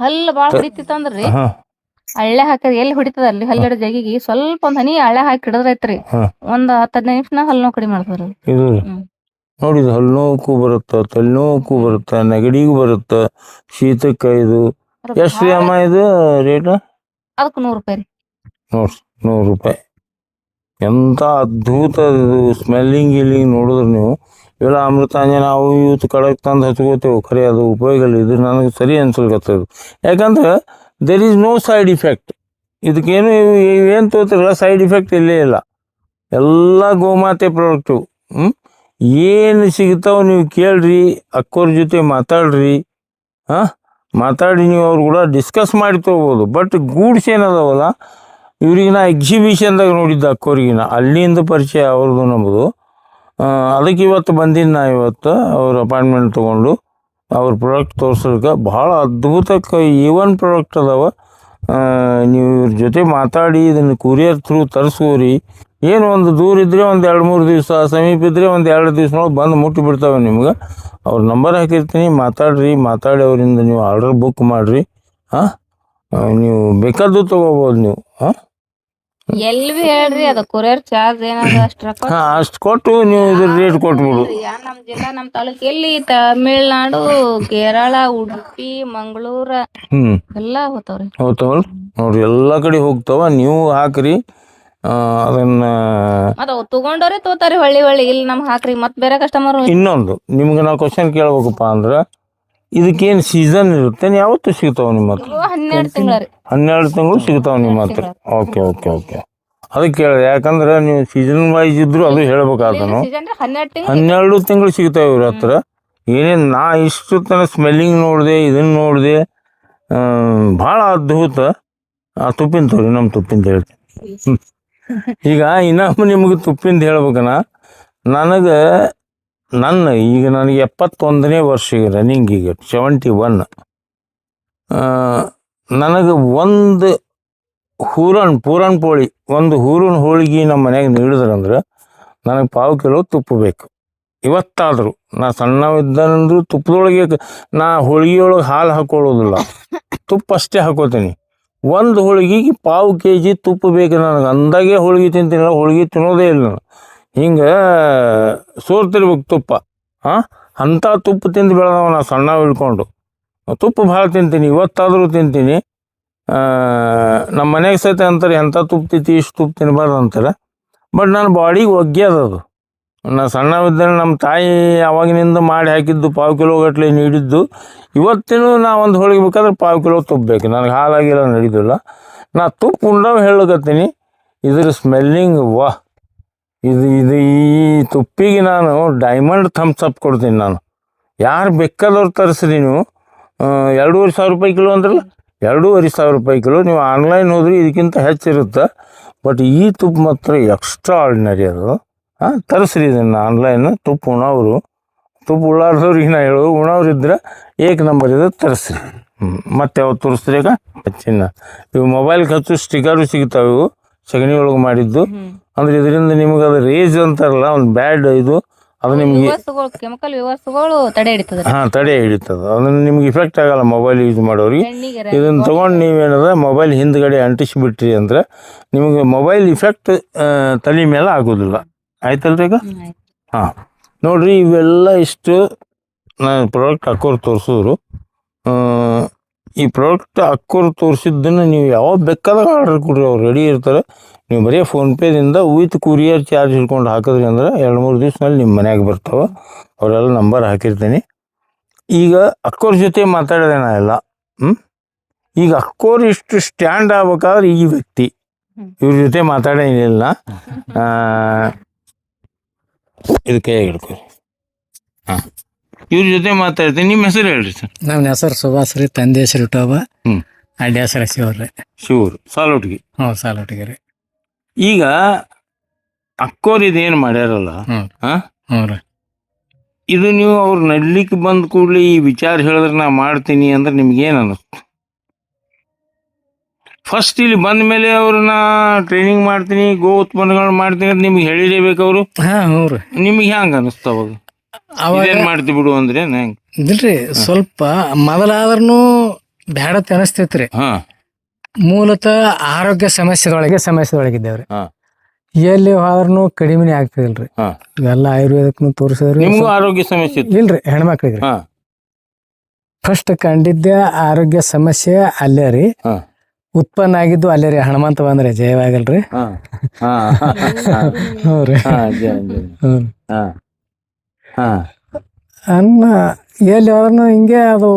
ಹಲ್ಲ ಬಾಳ ಹೊಡಿತಿತ್ತಂದ್ರಿ ಹಳ್ಳೆ ಹಾಕಿದ್ರೆ ಎಲ್ಲಿ ಹೊಡಿತದಲ್ರಿ ಹಲ್ಲಿಡ ಜಾಗಿಗೆ ಸ್ವಲ್ಪ ಒಂದ್ ಹನಿ ಹಳ್ಳೆ ಹಾಕಿ ಹಿಡಿದ್ರೈತ್ರಿ. ಒಂದ್ ಹತ್ತದ ಹದಿನೈದು ನಿಮಿಷನ ಹಲ್ಲು ನೋವು ಕಡಿಮೆ ಮಾಡ್ತಾರೆ ಇದು ನೋಡಿ ಇದು ಹಲ್ಲು ನೋವುಕ್ಕೂ ಬರುತ್ತ? ತಲೆನೋವುಕ್ಕೂ ಬರುತ್ತ? ನೆಗಡಿಗೂ ಬರುತ್ತ? ಶೀತಕ್ಕ ಇದು? ಎಷ್ಟು ಅಮ್ಮ ಇದು ರೇಟ್? ಅದಕ್ಕೆ ನೂರು ರೂಪಾಯಿ ರೀ. ನೋಡ್ರಿ ನೂರು ರೂಪಾಯಿ. ಎಂಥ ಅದ್ಭುತ ಸ್ಮೆಲ್ಲಿಂಗ್ ಗಿಲ್ಲಿಂಗ್ ನೋಡಿದ್ರೆ ನೀವು. ಇವೆಲ್ಲ ಅಮೃತಾಂಜನ ನಾವು ಇವತ್ತು ಕಡಕ್ ತಂದು ಹಚ್ಕೋತೇವೆ, ಖರೆ ಅದು ಉಪಯೋಗ ಇಲ್ಲ ಇದು ನನಗೆ ಸರಿ ಅನ್ಸಲ್ಕತ್ತದು ಯಾಕಂದ್ರೆ there is no side effect ಇದಕ್ಕೇನು ಏನು ತೋತಿರಲ್ಲ ಸೈಡ್ ಇಫೆಕ್ಟ್ ಇಲ್ಲೇ ಇಲ್ಲ. ಎಲ್ಲ ಗೋಮಾತೆ ಪ್ರಾಡಕ್ಟು ಹ್ಞೂ ಏನು ಸಿಗ್ತಾವೆ ನೀವು ಕೇಳ್ರಿ, ಅಕ್ಕೋರ ಜೊತೆ ಮಾತಾಡ್ರಿ. ಹಾಂ? ಮಾತಾಡಿ ನೀವು ಅವ್ರು ಕೂಡ ಡಿಸ್ಕಸ್ ಮಾಡಿ ತೊಗೋಬೋದು. ಬಟ್ ಗೂಡ್ಸ್ ಏನದಾವಲ್ಲ ಇವ್ರಿಗೆ ನಾ ಎಕ್ಸಿಬಿಷನ್ದಾಗ ನೋಡಿದ್ದೆ ಅಕ್ಕೋರಿಗಿನ. ಅಲ್ಲಿಂದ ಪರಿಚಯ ಅವ್ರದ್ದು ನಮ್ಮದು ಅದಕ್ಕೆ ಇವತ್ತು ಬಂದಿನ ನಾ ಇವತ್ತು ಅವ್ರ ಅಪಾಯಿಂಟ್ಮೆಂಟ್ ತೊಗೊಂಡು. ಅವ್ರ ಪ್ರಾಡಕ್ಟ್ ತೋರ್ಸೋದಕ್ಕೆ ಭಾಳ ಅದ್ಭುತಕ್ಕೆ ಈವನ್ ಪ್ರಾಡಕ್ಟ್ ಅದಾವ. ನೀವು ಇವ್ರ ಜೊತೆ ಮಾತಾಡಿ, ಇದನ್ನು ಕುರಿಯರ್ ಥ್ರೂ ತರಿಸ್ಕೋರಿ. ಏನು ಒಂದು ದೂರ ಇದ್ದರೆ ಒಂದು ಎರಡು ಮೂರು ದಿವಸ, ಸಮೀಪ ಇದ್ದರೆ ಒಂದು ಎರಡು ದಿವ್ಸನೊಳಗೆ ಬಂದು ಮುಟ್ಟಿ ಬಿಡ್ತಾವೆ ನಿಮ್ಗೆ. ಅವ್ರ ನಂಬರ್ ಹಾಕಿರ್ತೀನಿ, ಮಾತಾಡ್ರಿ, ಮಾತಾಡಿ ಅವರಿಂದ ನೀವು ಆರ್ಡರ್ ಬುಕ್ ಮಾಡಿರಿ. ಹಾಂ ನೀವು ಬೇಕಾದ್ದು ತೊಗೋಬೋದು ನೀವು. ಹಾಂ ಎಲ್ಲಿ ಬಿ ಹೇಳ್ರಿ ಅದ ಕೊರಿಯರ್ ಚಾರ್ಜ್ ಏನಾದ್ರು ಅಷ್ಟ್ ಹಾ ಅಷ್ಟು ಕೊಟ್ಟು ನೀವು ಇದ್ರ ರೇಟ್ ಕೊಟ್ಬಿಡು. ಯಾ ನಮ್ ಜಿಲ್ಲಾ ನಮ್ ತಾಲೂಕ್ ಎಲ್ಲಿ ತಮಿಳ್ನಾಡು ಕೇರಳ ಉಡುಪಿ ಮಂಗಳೂರ ಹ್ಮ್. ಎಲ್ಲಾ ಹೋಗ್ತಾವ್ರಿ. ಹೌದವಲ್ ನೋಡ್ರಿ ಎಲ್ಲಾ ಕಡೆ ಹೋಗ್ತಾವ. ನೀವು ಹಾಕ್ರಿ. ಆ, ಅದನ್ನ ಮತ್ತ ತಗೊಂಡವ್ರೆ ತೋತಾರಿ ಹೊಳ್ಳಿ ಹೊಳ್ಳಿ. ಇಲ್ಲಿ ನಮ್ ಹಾಕ್ರಿ. ಮತ್ ಬೇರೆ ಕಸ್ಟಮರ್ ಇನ್ನೊಂದು ನಿಮ್ಗೆ ನಾವು ಕ್ವಶನ್ ಕೇಳ್ಬೇಕಪ್ಪ ಅಂದ್ರೆ ಇದಕ್ಕೇನು ಸೀಸನ್ ಇರುತ್ತೆ? ಯಾವತ್ತು ಸಿಗ್ತಾವ ನಿಮ್ಮ ಹತ್ರ? ಹನ್ನೆರಡು ತಿಂಗಳ ಹನ್ನೆರಡು ತಿಂಗಳು ಸಿಗ್ತಾವ ನಿಮ್ಮ ಹತ್ರ? ಓಕೆ ಓಕೆ ಓಕೆ ಅದಕ್ಕೆ ಕೇಳಿದೆ ಯಾಕಂದ್ರೆ ನೀವು ಸೀಸನ್ ವೈಸ್ ಇದ್ರು ಅದು ಹೇಳ್ಬೇಕಾದನು. ಹನ್ನೆರಡು ತಿಂಗಳು ಸಿಗ್ತಾವ ಇವ್ರ ಹತ್ರ. ಏನೇನು ನಾ ಇಷ್ಟು ತನ ಸ್ಮೆಲ್ಲಿಂಗ್ ನೋಡಿದೆ ಇದನ್ನ ನೋಡಿದೆ ಭಾಳ ಅದ್ಭುತ. ಆ ತುಪ್ಪಿನ ತೋರಿ ನಮ್ಮ ತುಪ್ಪಿಂದ ಹೇಳ್ತೀನಿ. ಈಗ ಇನ್ನೊಮ್ಮೆ ನಿಮಗೆ ತುಪ್ಪಿಂದ ಹೇಳ್ಬೇಕನ? ನನಗೆ ನನ್ನ ಈಗ ನನಗೆ ಎಪ್ಪತ್ತೊಂದನೇ ವರ್ಷ ಈಗ ರನ್ನಿಂಗ್ ಈಗ ಸೆವೆಂಟಿ ಒನ್ ನನಗೆ ಒಂದು ಹೂರನ್ ಪೂರನ್ ಪೋಳಿ ಒಂದು ಹೂರನ್ ಹೋಳಿಗೆ ನಮ್ಮ ಮನ್ಯಾಗ ನೀಡಿದ್ರಂದ್ರೆ ನನಗೆ ಪಾವು ಕಿಲೋ ತುಪ್ಪ ಬೇಕು. ಇವತ್ತಾದರೂ ನಾ ಸಣ್ಣವಿದ್ದಂದ್ರೂ ತುಪ್ಪದೊಳಗೆ ನಾ ಹೋಳಿಗೆಯೊಳಗೆ ಹಾಲು ಹಾಕೊಳ್ಳೋದಿಲ್ಲ. ತುಪ್ಪ ಅಷ್ಟೇ ಹಾಕೋತೀನಿ. ಒಂದು ಹೋಳಿಗೆಗೆ ಪಾವು ಕೆ ಜಿ ತುಪ್ಪ ಬೇಕು ನನಗೆ. ಅಂದಾಗೆ ಹೋಳಿಗೆ ತಿಂತೀನಲ್ಲ ಹೋಳಿಗೆ ತಿನ್ನೋದೇ ಇಲ್ಲ ನಾನು. ಹಿಂಗೆ ಸೋರ್ತಿರ್ಬೇಕು ತುಪ್ಪ ಹಾಂ ಅಂಥ ತುಪ್ಪ ತಿಂದು ಬೆಳೆದವ ನಾ ಸಣ್ಣ ಇಳ್ಕೊಂಡು. ತುಪ್ಪ ಭಾಳ ತಿಂತೀನಿ, ಇವತ್ತಾದರೂ ತಿಂತೀನಿ. ನಮ್ಮ ಮನೆಗೆ ಸಹಿತ ಅಂತಾರೆ, ಎಂಥ ತುಪ್ಪ ತಿಂತಿ, ಇಷ್ಟು ತುಪ್ಪ ತಿನ್ನಬಾರ್ದು ಅಂತಾರೆ. ಬಟ್ ನನ್ನ ಬಾಡಿಗೆ ಒಗ್ಗ್ಯದ ಅದು ಸಣ್ಣ ಇದ್ದರೆ ನಮ್ಮ ತಾಯಿ ಅವಾಗಿನಿಂದ ಮಾಡಿ ಹಾಕಿದ್ದು ಪಾವು ಕಿಲೋ ಗಟ್ಟಲೆ ನೀಡಿದ್ದು ಇವತ್ತಿನೂ ನಾ ಒಂದು ಹೋಳಿಗೆ ಬೇಕಾದ್ರೆ ಪಾವು ಕಿಲೋ ತುಪ್ಪ ಬೇಕು. ನನಗೆ ಹಾಲಾಗಿಲ್ಲ ನಡೀದಿಲ್ಲ. ನಾ ತುಪ್ಪ ಉಂಡವ್ ಹೇಳಕತ್ತೀನಿ. ಇದ್ರ ಸ್ಮೆಲ್ಲಿಂಗ್ ವಾ ಇದು ಇದು ಈ ತುಪ್ಪಿಗೆ ನಾನು ಡೈಮಂಡ್ ಥಮ್ಸ್ ಅಪ್ ಕೊಡ್ತೀನಿ ನಾನು. ಯಾರು ಬೇಕಾದವ್ರು ತರಿಸ್ರಿ ನೀವು. ಎರಡೂವರೆ ಸಾವಿರ ರೂಪಾಯಿ ಕಿಲೋ ಅಂದ್ರಲ್ಲ, ಎರಡೂವರೆ ಸಾವಿರ ರೂಪಾಯಿ ಕಿಲೋ ನೀವು ಆನ್ಲೈನ್ ಹೋದ್ರೆ ಇದಕ್ಕಿಂತ ಹೆಚ್ಚಿರುತ್ತೆ. ಬಟ್ ಈ ತುಪ್ಪ ಮಾತ್ರ ಎಕ್ಸ್ಟ್ರಾ ಆರ್ಡಿನರಿ ಅದು. ಹಾಂ ತರಿಸ್ರಿ ಇದನ್ನು ಆನ್ಲೈನ್ ತುಪ್ಪ ಉಣವರು. ತುಪ್ಪ ಉಳ್ಳಾರ್ದವ್ರಿಗೆ ನಾ ಉಣವ್ರು ಇದ್ರೆ ಏಕ್ ನಂಬರ್ ಇದೆ, ತರಿಸ್ರಿ. ಹ್ಞೂ ಮತ್ತೆ ಯಾವತ್ತು ತೋರಿಸ್ರಿ ಈಗ? ಚಿನ್ನ. ಇವು ಮೊಬೈಲ್ ಹಚ್ಚು ಸ್ಟಿಕರು ಸಿಗ್ತಾವೆ ಇವು. ಸಗಣಿ ಒಳಗೆ ಮಾಡಿದ್ದು. ಅಂದ್ರೆ ಇದರಿಂದ ನಿಮಗೆ ಅದು ರೇಜ್ ಅಂತಾರಲ್ಲ ಒಂದು ಬ್ಯಾಡ್ ಇದು ಅದು ನಿಮಗೆ ಹಾ ಕೆಮಿಕಲ್ ತಡೆ ಹಿಡಿತದ. ಹಾಂ ತಡೆ ಹಿಡಿತದೆ. ಅದನ್ನು ನಿಮ್ಗೆ ಇಫೆಕ್ಟ್ ಆಗಲ್ಲ ಮೊಬೈಲ್ ಯೂಸ್ ಮಾಡೋರಿಗೆ. ಇದನ್ನ ತಗೊಂಡು ತೊಗೊಂಡು ನೀವೇನದ ಮೊಬೈಲ್ ಹಿಂದ್ಗಡೆ ಅಂಟಿಸಿಬಿಟ್ರಿ ಅಂದ್ರೆ ನಿಮಗೆ ಮೊಬೈಲ್ ಇಫೆಕ್ಟ್ ತಲೆ ಮೇಲೆ ಆಗೋದಿಲ್ಲ. ಆಯ್ತಲ್ರಿ ಈಗ? ಹಾಂ. ನೋಡ್ರಿ ಇವೆಲ್ಲ ಇಷ್ಟು ನಾನು ಪ್ರಾಡಕ್ಟ್ ಹಾಕೋರು ತೋರಿಸಿದ್ರು. ಈ ಪ್ರಾಡಕ್ಟ್ ಅಕ್ಕೋರು ತೋರಿಸಿದ್ದನ್ನು ನೀವು ಯಾವಾಗ ಬೇಕಾದಾಗ ಆರ್ಡರ್ ಕೊಡ್ರಿ ಅವ್ರು ರೆಡಿ ಇರ್ತಾರೆ. ನೀವು ಬರೀ ಫೋನ್ಪೇದಿಂದ ವಿತ್ ಕುರಿಯರ್ ಚಾರ್ಜ್ ಹಿಡ್ಕೊಂಡು ಹಾಕಿದ್ರಿ ಅಂದ್ರೆ ಎರಡು ಮೂರು ದಿವ್ಸದಲ್ಲಿ ನಿಮ್ಮ ಮನ್ಯಾಗ ಬರ್ತಾವೆ. ಅವರೆಲ್ಲ ನಂಬರ್ ಹಾಕಿರ್ತೀನಿ. ಈಗ ಅಕ್ಕೋರ್ ಜೊತೆ ಮಾತಾಡಿದೆ ನಾ ಎಲ್ಲ ಹ್ಞೂ ಈಗ ಅಕ್ಕೋರ್ ಇಷ್ಟು ಸ್ಟ್ಯಾಂಡ್ ಆಗ್ಬೇಕಾದ್ರೆ ಈ ವ್ಯಕ್ತಿ ಇವ್ರ ಜೊತೆ ಮಾತಾಡೇನಿಲ್ಲ ಇದು ಕೈಯಾಗಿ ಹಿಡ್ಕೊ ಹಾಂ. ಇವ್ರ ಜೊತೆ ಮಾತಾಡ್ತೀನಿ ನಿಮ್ಮ ಹೆಸರು ಹೇಳ್ರಿ ಸರ್. ನನ್ನ ಹೆಸರು ಸುಭಾಷ್ ರೀ ತಂದೆ ಹೆಸರು ಇಟ್ಟೋಬ ಹ್ಮ್. ಅಡ್ಡ ಹೆಸರು ಶಿವ್ರಿ ಶಿವರು ಸಾಲೋಟ್ಗಿ. ಹ್ಞೂ ಸಾಲ ರೀ. ಈಗ ಅಕ್ಕೋರ್ ಇದೇನು ಮಾಡ್ಯಾರಲ್ಲ ಹ್ಮ್. ಹಾ ಹ್ಞೂ ರೀ. ಇದು ನೀವು ಅವ್ರು ನಡ್ಲಿಕ್ಕೆ ಬಂದ ಕೂಡಲೇ ಈ ವಿಚಾರ ಹೇಳಿದ್ರೆ ನಾ ಮಾಡ್ತೀನಿ ಅಂದ್ರೆ ನಿಮ್ಗೇನು ಏನು ಅನ್ನಿಸ್ತು? ಫಸ್ಟ್ ಇಲ್ಲಿ ಬಂದ ಮೇಲೆ ಅವ್ರನ್ನ ಟ್ರೈನಿಂಗ್ ಮಾಡ್ತೀನಿ ಗೋ ಉತ್ಪನ್ನಗಳು ಮಾಡ್ತೀನಿ ಅಂತ ನಿಮ್ಗೆ ಹೇಳಿರೇಬೇಕು ಅವರು? ಹಾಂ ಹ್ಞೂ ರೀ. ನಿಮ್ಗೆ ಹೆಂಗೆ ಅನ್ನಿಸ್ತು ಅವಾಗ? ಅವಾಗ ಮಾಡ್ತಿ ಬಿಡು ಅಂದ್ರೆ ಇದಿಲ್ರಿ ಸ್ವಲ್ಪ ಮೊದಲಾದ್ರೂ ಬೇಡ ಅನಿಸ್ತೈತ್ರಿ. ಹಾ. ಮೂಲತಃ ಆರೋಗ್ಯ ಸಮಸ್ಯೆದೊಳಗೆ ಸಮಸ್ಯೆದೊಳಗಿದ್ದೇವ್ರಿ ಹಾ. ಎಲ್ಲಿ ಹೋದ್ರೂ ಕಡಿಮೆನೇ ಆಗ್ತದಿಲ್ರಿ. ಹಾ. ಇವೆಲ್ಲ ಆಯುರ್ವೇದಕ್ಕೂ ತೋರಿಸಿದ್ರಿ. ನಿಮ್ಗೂ ಆರೋಗ್ಯ ಸಮಸ್ಯೆ ಇತ್ತು? ಇಲ್ರಿ ಹೆಣ್ಮಕ್ಳಿಗೆ. ಹಾ. ಫಸ್ಟ್ ಕಂಡಿದ್ದ ಆರೋಗ್ಯ ಸಮಸ್ಯೆ ಅಲ್ಲೇ ರೀ. ಹಾ. ಉತ್ಪನ್ನ ಆಗಿದ್ದು ಅಲ್ಲೇ ರೀ ಹನುಮಂತ ಬಂದ್ರೆ ಜಯವಾಗಲ್ರಿ. ಹಾ. ಹಾ. ಹಾ. ಹ್ಞೂ ರೀ. ಹಾ ಜಯ ಜಯ. ಹ್ಞೂ. ಹಾ ಹಾ. ಅನ್ನ ಎಲ್ಲಿ ಹೋದ್ರೂ ಹಿಂಗೆ ಅದು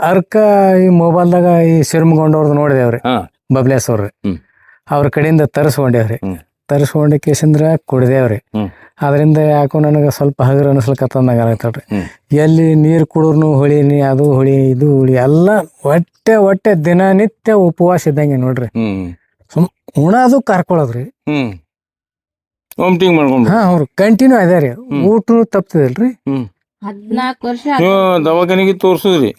ಅರ್ಕ ಈ ಮೊಬೈಲ್ದಾಗ ಈ ಸಿರ್ಮಗೊಂಡವ್ರದ್ದು ನೋಡಿದೇವ್ರಿ. ಹ್ಮ್. ಅವ್ರ ಕಡೆಯಿಂದ ತರಿಸ್ಕೊಂಡೇವ್ರಿ. ತರಿಸ್ಕೊಂಡ ಕೇಸಂದ್ರ ಕುಡ್ದೇವ್ರಿ. ಅದರಿಂದ ಯಾಕೋ ನನಗೆ ಸ್ವಲ್ಪ ಹಗರ ಹ್ಮ್. ಎಲ್ಲಿ ನೀರು ಕುಡಿದ್ರು ಹೊಳಿನಿ ಅದು ಹೊಳಿ ಇದು ಹುಳಿ ಎಲ್ಲ ಹೊಟ್ಟೆ ಹೊಟ್ಟೆ ದಿನನಿತ್ಯ ಉಪವಾಸ ಇದ್ದಂಗೆ ನೋಡ್ರಿ. ಸುಮ್ ಉಣದು ಕರ್ಕೊಳ್ಳೋದ್ರಿ ಹ್ಮ್. ವಾಮಿಟಿಂಗ್ ಮಾಡ್ಕೊಂಡು ಹಾ ಅವ್ರು ಕಂಟಿನ್ಯೂ ಅದೇ ರೀ ಹ್ಮ್. ಊಟ ತಪ್ತದಿಲ್ರಿ? ಹದಿನಾಲ್ಕು ವರ್ಷ ನೀವು ದವಾಖಾನಿಗೆ ತೋರ್ಸುದ್ರಿ.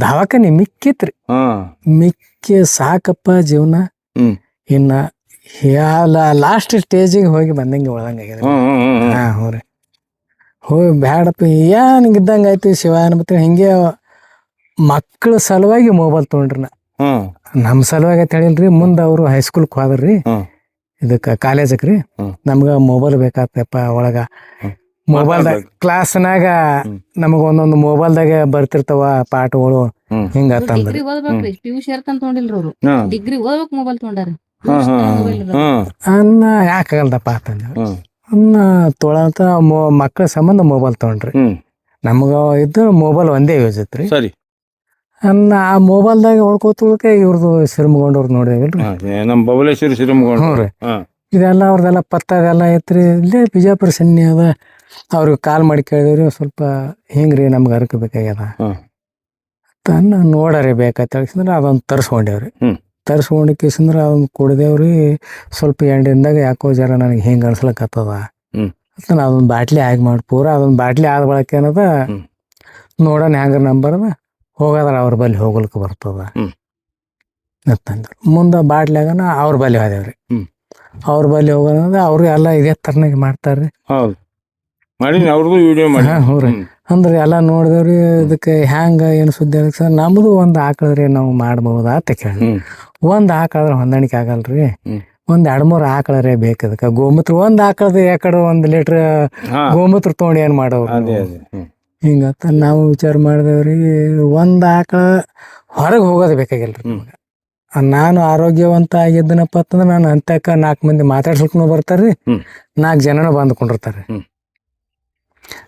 ದವಾಖಾನೆ ಮಿಕ್ಕಿತ್ರಿ. ಹಾ. ಮಿಕ್ಕಿ ಸಾಕಪ್ಪ ಜೀವನ. ಹ್ಮ್. ಇನ್ನ ಲಾಸ್ಟ್ ಸ್ಟೇಜಿಗೆ ಹೋಗಿ ಬಂದಂಗೆ ಒಳದಂಗೆ ಆಗಿದೆ ಹ್ಮ್ ಹ್ಮ್ ಹ್ಮ್ ಹ್ಮ್. ಹಾ ಹ್ಞೂ ರೀ. ಹೋಗಿ ಬ್ಯಾಡಪ್ಪ ಏನ್ ಇದ್ದಂಗೆ ಆಯ್ತು ಶಿವ ಅನ್ಬತ್ತೀನಿ ಹಿಂಗೆ ಮಕ್ಕಳ ಸಲುವಾಗಿ ಮೊಬೈಲ್ ತೊಗೊಂಡ್ರಿ ನಾ ಹ್ಮ್. ನಮ್ಮ ಸಲುವಾಗಿ ಅಂತ ಹೇಳಿಲ್ರಿ ಮುಂದೆ ಅವರು ಹೈಸ್ಕೂಲ್ಗೆ ಹೋದ್ರಿ. ಹ್ಮ್. ಇದಕ್ಕೆ ಕಾಲೇಜಕ್ಕೆ ರೀ. ನಮ್ಗೆ ಮೊಬೈಲ್ ಬೇಕಾತಪ್ಪ ಒಳಗ. ಮೊಬೈಲ್ದಾಗ ಕ್ಲಾಸ್ನಾಗ. ನಮಗ ಒಂದೊಂದು ಮೊಬೈಲ್ದಾಗ ಬರ್ತಿರ್ತಾವ ಪಾಠಗಳು. ಹಿಂಗ ಡಿಗ್ರಿ ಓದ್ಬೇಕ್ರಿ. ಪಿ ಯು ಸಿ ಅಂತ ತೊಗೊಂಡಿಲ್ರಿ ಅವ್ರು. ಡಿಗ್ರಿ ಓದ್ಬೇಕು ಮೊಬೈಲ್ ತೊಗೊಂಡಾರ. ಹಾ ಹಾ ಹ್ಮ್. ಅನ್ನ ಯಾಕಾಗಲ್ದಪ್ಪ ಅಂತಂದ್ರೆ ಅನ್ನ ತೊಳಂತ ಮೊ ಮಕ್ಕಳ ಸಂಬಂಧ ಮೊಬೈಲ್ ತೊಗೊಂಡ್ರಿ. ನಮ್ಗ ನಮಗ ಇದು ಮೊಬೈಲ್ ಒಂದೇ ಯೂಸ್ ಐತ್ರಿ. ಅನ್ನ ಆ ಮೊಬೈಲ್ದಾಗ ಉಳ್ಕೋತ ಉಳ್ಕೆ ಇವ್ರದ್ದು ಸಿರ್ಮಗೊಂಡವ್ರು ಏ, ನಮ್ಮ ಬಬಲೇಶ್ವರಿ ಹ್ಞೂ ರೀ. ಇದೆಲ್ಲ ಅವ್ರದ್ದೆಲ್ಲ ಪತ್ತ ಅದೆಲ್ಲ ಐತ್ರಿ. ಇಲ್ಲೇ ಬಿಜಾಪುರ ಸನ್ನಿ ಅದ. ಅವ್ರಿಗೆ ಕಾಲ್ ಮಾಡಿ ಕೇಳಿದ್ರಿ ಸ್ವಲ್ಪ ಹಿಂಗ್ರಿ ನಮ್ಗೆ ಅರ್ಕ ಬೇಕಾಗ್ಯದ. ತನ್ನ ನೋಡರಿ ಬೇಕಾಯ್ತು ಅಂದ್ರೆ ಅದೊಂದು ತರಿಸ್ಕೊಂಡೇವ್ರಿ. ತರಿಸ್ಕೊಂಡು ಅದನ್ನ ಅದೊಂದು ಕುಡ್ದೇವ್ರಿ. ಸ್ವಲ್ಪ ಎಂಡಿಂದಾಗ ಯಾಕೋ ಜರ ನನಗೆ ಹಿಂಗೆ ಅನ್ಸ್ಲಕ್ಕತ್ತದ ಅದನ್ನ ಅದೊಂದು ಬಾಟ್ಲಿ ಆಗಿ ಮಾಡಿ ಪೂರ ಅದೊಂದು ಬಾಟ್ಲಿ ಆದ ಬಳಕೆ ಏನದ. ನೋಡೋಣ ಹೆಂಗ ನಂಬರ್ದ. ಹೋಗದ್ರ ಅವ್ರ ಬಲ್ಲಿ ಹೋಗ್ಲಿಕ್ಕೆ ಬರ್ತದ. ಅಂತಂದ್ರು ಮುಂದೆ ಬಾಟ್ಲ್ಯಾಗನ ಅವ್ರ ಬಲ್ಲಿ ಹೋದೇವ್ರಿ. ಅವ್ರ ಬಲ್ಲಿ ಹೋಗೋದಂದ್ರೆ ಅವ್ರಿಗೆ ಎಲ್ಲ ಇದೇ ತರನಾಗಿ ಮಾಡ್ತಾರ್ರಿ. ಅವ್ರದ್ದು ವಿಡಿಯೋ ಮಾಡಿ ಹ್ಞೂ ರೀ. ಅಂದ್ರೆ ಎಲ್ಲ ನೋಡಿದವ್ರಿ ಇದಕ್ಕೆ ಹ್ಯಾಂಗ ಏನು ಸುದ್ದಿ ಅದಕ್ಕೆ ಸರ್ ನಮ್ದು ಒಂದು ಹಾಕಿದ್ರೆ ನಾವು ಮಾಡ್ಬಹುದ ಅಂತ ಕೇಳಿ ಒಂದು ಆಕಳ್ರ ಹೊಂದಾಣಿಕೆ ಆಗಲ್ರಿ. ಒಂದು ಎರಡ್ ಮೂರ್ ಆಕಳರೇ ಬೇಕು ಅದಕ್ಕೆ. ಗೋಮೂತ್ರ ಒಂದ್ ಆಕಳದ ಯಾಕಡೆ ಒಂದ್ ಲೀಟರ್ ಗೋಮೂತ್ರ ತೊಗೊಂಡು ಏನ್ ಮಾಡೋರು. ಹಿಂಗತ್ತ ನಾವು ವಿಚಾರ ಮಾಡಿದವ್ರಿ ಒಂದು ಆಕಳ ಹೊರಗೆ ಹೋಗೋದು ಬೇಕಾಗಿಲ್ರಿ ಹ್ಮ್. ನಮ್ಗೆ. ನಾನು ಆರೋಗ್ಯವಂತ ಆಗಿದ್ದನಪ್ಪ ಅಂತಂದ್ರೆ ನಾನು ಅಂತಕ ನಾಲ್ಕು ಮಂದಿ ಮಾತಾಡ್ಸಕ್ನು ಬರ್ತಾರ್ರಿ. ರೀ ನಾಲ್ಕು ಜನನ ಬಂದ್ಕೊಂಡಿರ್ತಾರೆ.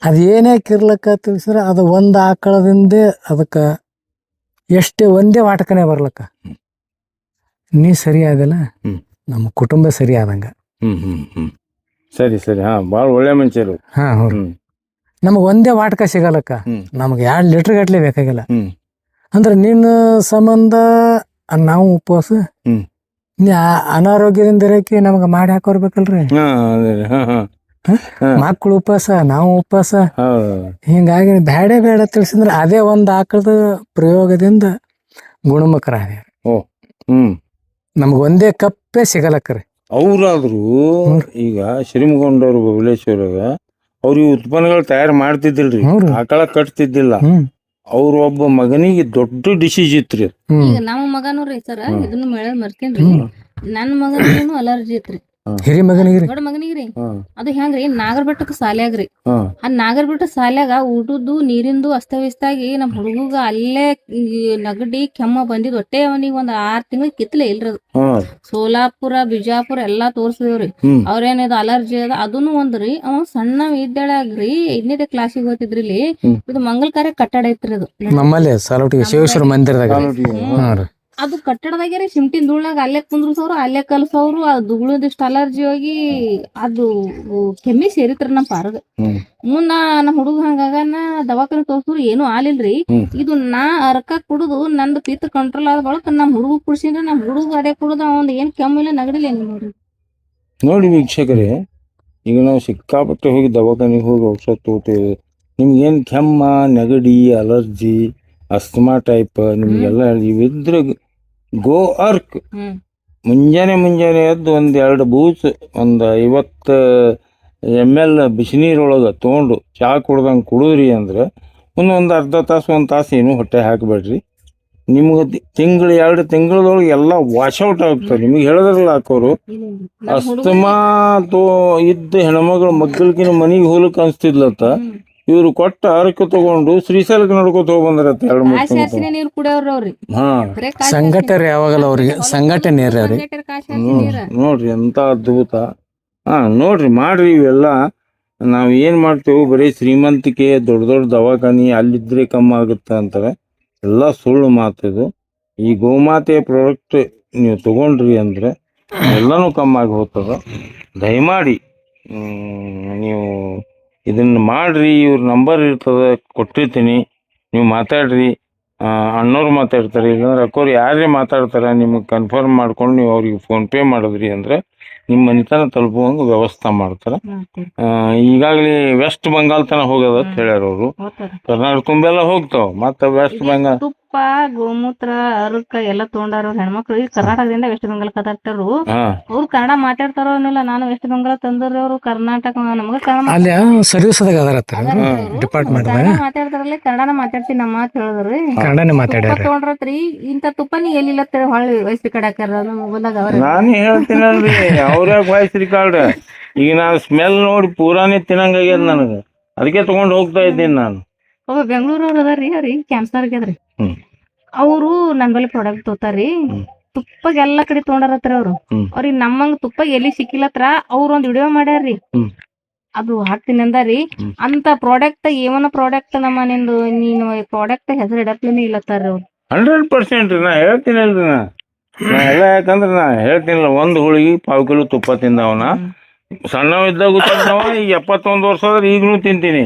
ಅದು ಏನೇ ಕಿರ್ಲಕ್ಕ ತಿಳಿಸ್ರ ಅದು ಒಂದು ಆಕಳದಿಂದ ಅದಕ್ಕೆ ಎಷ್ಟೇ ಒಂದೇ ವಾಟಕನೇ ಬರ್ಲಕ್ಕ. ನೀ ಸರಿ ಆದಿಲ್ಲ. ನಮ್ಮ ಕುಟುಂಬ ಸರಿ ಆದಂಗ. ಹ್ಮ್ ಹ್ಮ್ ಹ್ಮ್. ಸರಿ ಸರಿ. ಹಾ ಭಾಳ ಒಳ್ಳೆ ಮನುಷ್ಯರು. ಹಾ ಹ್ಞೂ ನಮಗೆ ಒಂದೇ ವಾಟಕ ಸಿಗಲ್ಲಕ್ಕ. ನಮ್ಗೆ ಎರಡು ಲೀಟರ್ ಗಟ್ಲೆ ಬೇಕಾಗಿಲ್ಲ. ಅಂದ್ರೆ ನಿನ್ನ ಸಂಬಂಧ ನಾವು ಉಪವಾಸ ಅನಾರೋಗ್ಯದಿಂದ ಇರಕ್ಕೆ ನಮಗೆ ಮಾಡಿ ಹಾಕೋರ್ಬೇಕಲ್ರಿ. ಮಕ್ಕಳು ಉಪವಾಸ ನಾವು ಉಪವಾಸ. ಹಿಂಗಾಗಿ ಬೇಡ ಬೇಡ ತಿಳಿಸಿದ್ರೆ ಅದೇ ಒಂದು ಆಕಳದ ಪ್ರಯೋಗದಿಂದ ಗುಣಮುಖರ ಹ್ಮ್. ನಮ್ಗೆ ಒಂದೇ ಕಪ್ಪೇ ಸಿಗಲಕ್ಕ ಅವ್ರಾದ್ರು. ಈಗ ಶ್ರೀಮಗೊಂಡವ್ರು ಬಬಲೇಶ್ವರಾಗ ಅವ್ರು ಈ ಉತ್ಪನ್ನಗಳು ತಯಾರು ಮಾಡ್ತಿದ್ದಿಲ್ರಿ. ಆಕಳ ಕಟ್ತಿದ್ದಿಲ್ಲ. ಹ್ಮ್. ಅವ್ರ ಒಬ್ಬ ಮಗನಿಗೆ ದೊಡ್ಡ ಡಿಸೀಸ್ ಇತ್ರಿ. ಹ್ಮ್. ಈಗ ನಮ್ಮ ಮಗನೂ ರೀ ಸರ್. ಇದನ್ನು ಮೇಳದ್ ಮರ್ಕೇನ್ರಿ. ಹ್ಮ್. ನನ್ ಮಗನಿಗೇನು ಅಲರ್ಜಿ ಐತ್ರಿ ಹಿರಿ ಮಗನಿಗೆ ರೀ. ದೊಡ್ಡ ಮಗನಿಗ್ರಿ ಅದು ಹೆಂಗ್ರಿ? ನಾಗರ ಬೆಟ್ಟಕ್ಕೆ ಸಾಲ್ಯಾಗ್ರಿ ಆ ನಾಗರ ಬೆಟ್ಟ ಸಾಲ್ಯಾಗ ಊಟದ್ದು ನೀರಿಂದು ಅಸ್ತವ್ಯಸ್ತಾಗಿ ನಮ್ ಹುಡುಗ ಅಲ್ಲೇ ಈ ನಗಡಿ ಕೆಮ್ಮ ಬಂದಿದ್ ಒಟ್ಟೆ ಅವನಿಗೆ ಒಂದ್ ಆರ್ ತಿಂಗಳ ಕಿತ್ಲೆ ಇಲ್ರಿ ಅದು. ಸೋಲಾಪುರ ಬಿಜಾಪುರ ಎಲ್ಲಾ ತೋರ್ಸಿದೇವ್ರಿ. ಅವ್ರೇನಿದ ಅಲರ್ಜಿ ಅದ ಅದನ್ನು ಒಂದ್ರಿ ಅವ ಸಣ್ಣ ವಿದ್ಯಾಳಾಗ್ರಿ ಐದನೇ ಕ್ಲಾಸಿಗೆ ಹೋಗ್ತಿದ್ರಿ ಇಲ್ಲಿ. ಇದು ಮಂಗಲ್ ಕಾರ್ಯ ಕಟ್ಟಡ ಐತ್ರಿ ಅದು. ನಮ್ಮಲ್ಲಿ ಸಾಲೋಟಿಗೆ ಶಿವೇಶ್ವರ ಮಂದಿರದಾಗ ಹ್ಮ್. ರೀ. ಅದು ಕಟ್ಟಡದಾಗೆ ರೀ ಧೂಳಾಗ ಅಲ್ಲೇ ಕುಂದ್ರಸವ್ರು ಅಲ್ಲೇ ಕಲ್ಸವ್ರು ಆ ಧೂಳದಿಷ್ಟು ಅಲರ್ಜಿ ಹೋಗಿ ಅದು ಕೆಮ್ಮಿ ಸೇರಿತ್ರ ನಮ್ಮ ಪಾರ್ಗ. ಮುನ್ನ ನಮ್ಮ ಹುಡುಗ ಹಂಗಾಗನ ದವಾಖಾನೆ ತೋರ್ಸ್ರು ಏನು ಆಲಿಲ್ರಿ. ಇದು ನಾ ಅರ್ಕ ಕುಡುದು ನಂದು ಪಿತ್ ಕಂಟ್ರೋಲ್ ಆದ ಬಳಕ ನಮ್ಮ ಹುಡುಗ ಕುಡ್ಸಿದ್ರೆ ನಮ್ಮ ಹುಡುಗ ಅದೇ ಕುಡುದ ಅವಂದ್ ಏನ್ ಕೆಮ್ಮಿಲ್ಲ ನಗಡಿಲ್ಲ ಏನು ನೋಡ್ರಿ. ನೋಡಿ ವೀಕ್ಷಕರೇ ಈಗ ನಾವು ಸಿಕ್ಕಾಪಟ್ಟೆ ಹೋಗಿ ದವಾಖಾನೆಗೆ ಹೋಗಿ ಔಷಧ ತಗೋತೇವೆ. ನಿಮ್ಗೇನು ಕೆಮ್ಮ ನೆಗಡಿ ಅಲರ್ಜಿ ಅಸ್ತಮಾ ಟೈಪ್ ನಿಮಗೆಲ್ಲ ಇವಿದ್ರೆ ಗೋ ಅರ್ಕ್ ಮುಂಜಾನೆ ಮುಂಜಾನೆ ಎದ್ದು ಒಂದು ಎರಡು ಬೂಸ್ ಒಂದು ಐವತ್ತು ಎಂ ಎಲ್ ಬಿಸಿನೀರೊಳಗೆ ತೊಗೊಂಡು ಚಹಾ ಕುಡ್ದಂಗೆ ಕುಡಿದ್ರಿ ಅಂದ್ರೆ ಒಂದೊಂದು ಅರ್ಧ ತಾಸು ಒಂದು ತಾಸು ಏನು ಹೊಟ್ಟೆ ಹಾಕಬೇಡ್ರಿ. ನಿಮ್ಗೆ ತಿಂಗಳು ಎರಡು ತಿಂಗಳದೊಳಗೆ ಎಲ್ಲ ವಾಶೌಟ್ ಆಗ್ತವೆ. ನಿಮಗೆ ಹೇಳಿದ್ರಲ್ಲ ಹಾಕೋರು ಅಸ್ತಮಾ ತೋ ಇದ್ದ ಹೆಣ್ಮಗಳು ಮಕ್ಕಳಿಗಿನ ಮನೆಗೆ ಹೋಗ್ಲಿಕ್ಕೆ ಅನ್ಸ್ತಿದ್ಲತ್ತ ಇವ್ರು ಕೊಟ್ಟ ಅರಕೆ ತಗೊಂಡು ಶ್ರೀಶೈಲಕ್ಕೆ ನಡ್ಕೊತ ಹೋಗ್ಬಂದ್ರತ್ತ ಎರಡು ಮೂರು ಕಾಶಿ ತಿಂಗಳು ಹಸಿನ ನೀರ್ ಕುಡಿಯವ್ರಿ ಅವ್ರಿ. ಹಾ. ಬರೇ ಕಾಶಿ ಸಂಘಟ ರೀ ಯಾವಾಗಲ್ಲ ಅವ್ರಿಗೆ ಸಂಘಟನೆ ಅವ್ರಿಗೆ. ನೀರ. ನೋಡ್ರಿ ಎಂತ ಅದ್ಭುತ. ಹಾ ನೋಡ್ರಿ ಮಾಡ್ರಿ ಇವೆಲ್ಲ. ನಾವು ಏನ್ ಮಾಡ್ತೇವೆ ಬರೀ ಶ್ರೀಮಂತಿಕೆ ದೊಡ್ಡ ದೊಡ್ಡ ದವಾಖಾನಿ ಅಲ್ಲಿದ್ರೆ ಕಮ್ಮಿ ಆಗುತ್ತೆ ಅಂತಾರೆ. ಎಲ್ಲ ಸುಳ್ಳು ಮಾತಿದು ಈ ಗೋಮಾತೆ ಪ್ರಾಡಕ್ಟ್ ನೀವು ತಗೊಂಡ್ರಿ ಅಂದ್ರೆ ಎಲ್ಲಾನು ಕಮ್ಮಿ ಆಗಿ ಹೋಗ್ತದ. ದಯಮಾಡಿ ಹ್ಮ್, ನೀವು ಇದನ್ನ ಮಾಡ್ರಿ, ಇವ್ರ ನಂಬರ್ ಇರ್ತದೆ, ಕೊಟ್ಟಿರ್ತೀನಿ. ನೀವು ಮಾತಾಡ್ರಿ. ಅಣ್ಣವ್ರು ಮಾತಾಡ್ತಾರೆ. ಇಲ್ಲಾಂದ್ರೆ ಅಕ್ಕೋರು ಯಾರೇ ಮಾತಾಡ್ತಾರೆ, ನಿಮಗೆ ಕನ್ಫರ್ಮ್ ಮಾಡ್ಕೊಂಡು ನೀವು ಅವ್ರಿಗೆ ಫೋನ್ ಪೇ ಮಾಡಿದ್ರಿ ಅಂದ್ರೆ ನಿಮ್ಮ ಮನೆತನ ತಲುಪುವಂಗ ವ್ಯವಸ್ಥೆ ಮಾಡ್ತಾರೆ. ಈಗಾಗಲೇ ವೆಸ್ಟ್ ಬಂಗಾಲ್ ತನ ಹೋಗದ ಅಂತ ಹೇಳ್ಯಾರ ಅವರು. ಕರ್ನಾಟಕ ತುಂಬೆಲ್ಲ ಹೋಗ್ತಾವ. ಮತ್ತೆ ವೆಸ್ಟ್ ಬಂಗಾಲ್ ತುಪ್ಪ ಗೋಮೂತ್ರ ಅರಕ ಎಲ್ಲ ತಗೊಂಡಾರ ಹೆಣ್ಮಕ್ಳು. ಈಗ ಕರ್ನಾಟಕದಿಂದ ವೆಸ್ಟ್ ಬಂಗಾಲ್ ಕದಾಡ್ತಾರು ಹಾ. ಅವ್ರು ಕನ್ನಡ ಮಾತಾಡ್ತಾರೋ ಅನ್ನಿಲ್ಲ. ನಾನು ವೆಸ್ಟ್ ಬೆಂಗಾಲ್ ತಂದ್ರೆ ಅವ್ರು ಕರ್ನಾಟಕ ನಮಗ ಕನ್ನಡ ಅಲ್ಲಿ ಅವ್ರು. ಡಿಪಾರ್ಟ್ಮೆಂಟ್ ಮಾತಾಡ್ತಾರಲ್ಲಿ ಕನ್ನಡನ ಮಾತಾಡ್ತೀನಿ ನಮ್ಮ ಮಾತು ಹೇಳಿದ್ರಿ. ಕನ್ನಡನೇ ಮಾತಾಡ್ಯಾರ. ತಗೊಂಡ್ರತ್ರಿ. ಇಂತ ತುಪ್ಪ ನೀ ಎಲ್ಲಿಲ್ಲ ಹೊಳ್ಳಿ ವಯಸ್ಸಿ ಕಡೆ ಹಾಕ್ಯಾರ. ಮೊಬೈಲ್ದಾಗ ಅವ್ರ. ನಾನು ಹೇಳ್ತೀನಲ್ರಿ. ಅವ್ರ್ಯಾಗ ವಾಯ್ಸ್ ರಿಕಾರ್ಡ್ ಈಗ ನಾನು ಸ್ಮೆಲ್ ನೋಡಿ ಪೂರಾನೇ ತಿನ್ನಂಗಾಗ್ಯದ ನನಗೆ. ಅದಕ್ಕೆ ತಗೊಂಡ್ ಹೋಗ್ತಾ ಇದ್ದೀನಿ ನಾನು. ಒಬ್ಬ ಬೆಂಗಳೂರವ್ರು ಅದಾರಿ ಅವ್ರಿ ಕ್ಯಾನ್ಸರ್ ಆಗ್ಯದ್ರಿ ಹ್ಮ್. ಅವರು ನನ್ ಬಳಿ ಪ್ರಾಡಕ್ಟ್ ತೋತಾರಿ ತುಪ್ಪ ತುಪ್ಪಗ್ ಎಲ್ಲಾ ಕಡೆ ತಗೊಂಡಾರತ್ರ ಅವ್ರು. ಹ್ಮ್. ಅವ್ರಿಗೆ ನಮ್ಮಂಗ್ ತುಪ್ಪ ಎಲ್ಲಿ ಸಿಕ್ಕಿಲ್ಲತ್ರ ಅವ್ರ ಒಂದ್ ವಿಡಿಯೋ ಮಾಡ್ಯಾರ್ರಿ. ಹ್ಮ್. ಅದು ಹಾಕ್ತೀನಿ ಅಂದಾರಿ ಹ್ಮ್. ಅಂತ ಪ್ರಾಡಕ್ಟ್ ಏವನ ಪ್ರಾಡಕ್ಟ್ ನಮ್ಮ ನಿಂದು ನೀನು ಪ್ರಾಡಕ್ಟ್ ಹೆಸರು ಇಡತ್ಲೇನೆ ಇಲ್ಲತ್ತಾರ ಅವ್ರು. ಹಂಡ್ರೆಡ್ ಪರ್ಸೆಂಟ್ ನಾ ಹೇಳ್ತೀನಲ್ರಿ ನಾ. ನಾ ಎಲ್ಲ ಯಾಕಂದ್ರೆ ನಾ ಹೇಳ್ತೀನಿಲ್ಲ ಒಂದು ಹುಳಿಗೆ ಪಾವು ಕಿಲೋ ತುಪ್ಪ ತಿಂದವನ. ಸಣ್ಣವ ಇದ್ದಾಗ ತಿಂದವ ಈಗ ಎಪ್ಪತ್ತೊಂದು ವರ್ಷ ಆದ್ರೆ ಈಗಲೂ ತಿಂತೀನಿ.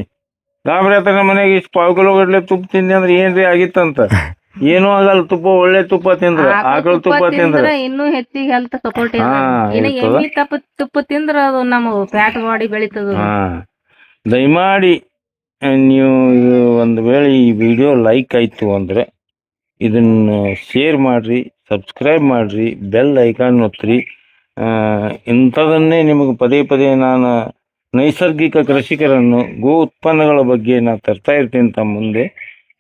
ಗಾಬರಿ ಹತ್ರ ನಮ್ಮ ಮನೆಗೆ ಇಷ್ಟು ಪಾವು ಕಿಲೋ ಗಟ್ಲೆ ತುಪ್ಪ ತಿಂದೆ ಅಂದ್ರೆ ಏನ್ರಿ ಆಗಿತ್ತಂತ? ಏನೂ ಆಗಲ್ಲ ತುಪ್ಪ ಒಳ್ಳೆ ತುಪ್ಪ ತಿಂದ್ರ. ಆಕಳ ತುಪ್ಪ ತಿಂದ್ರ ಇನ್ನೂ ಹೆಚ್ಚಿಗೆ ಅಂತ ಸಪೋರ್ಟ್ ತಪ್ಪ ತುಪ್ಪ ತಿಂದ್ರ ಅದು ನಮ್ಮ ಫ್ಯಾಟ್ ಬಾಡಿ ಬೆಳೀತದ. ದಯಮಾಡಿ ನೀವು ಒಂದು ವೇಳೆ ಈ ವಿಡಿಯೋ ಲೈಕ್ ಆಯ್ತು ಅಂದ್ರೆ ಇದನ್ನ ಶೇರ್ ಮಾಡ್ರಿ. ಸಬ್ಸ್ಕ್ರೈಬ್ ಮಾಡ್ರಿ ಬೆಲ್ ಐಕಾನ್ ಒತ್ತಿರಿ ಇಂಥದನ್ನೇ ನಿಮಗೆ ಪದೇ ಪದೇ ನಾನು ನೈಸರ್ಗಿಕ ಕೃಷಿಕರನ್ನು ಗೋ ಉತ್ಪನ್ನಗಳ ಬಗ್ಗೆ ನಾನು ತರ್ತಾ ಇರ್ತೀನಿ ತಮ್ಮ ಮುಂದೆ.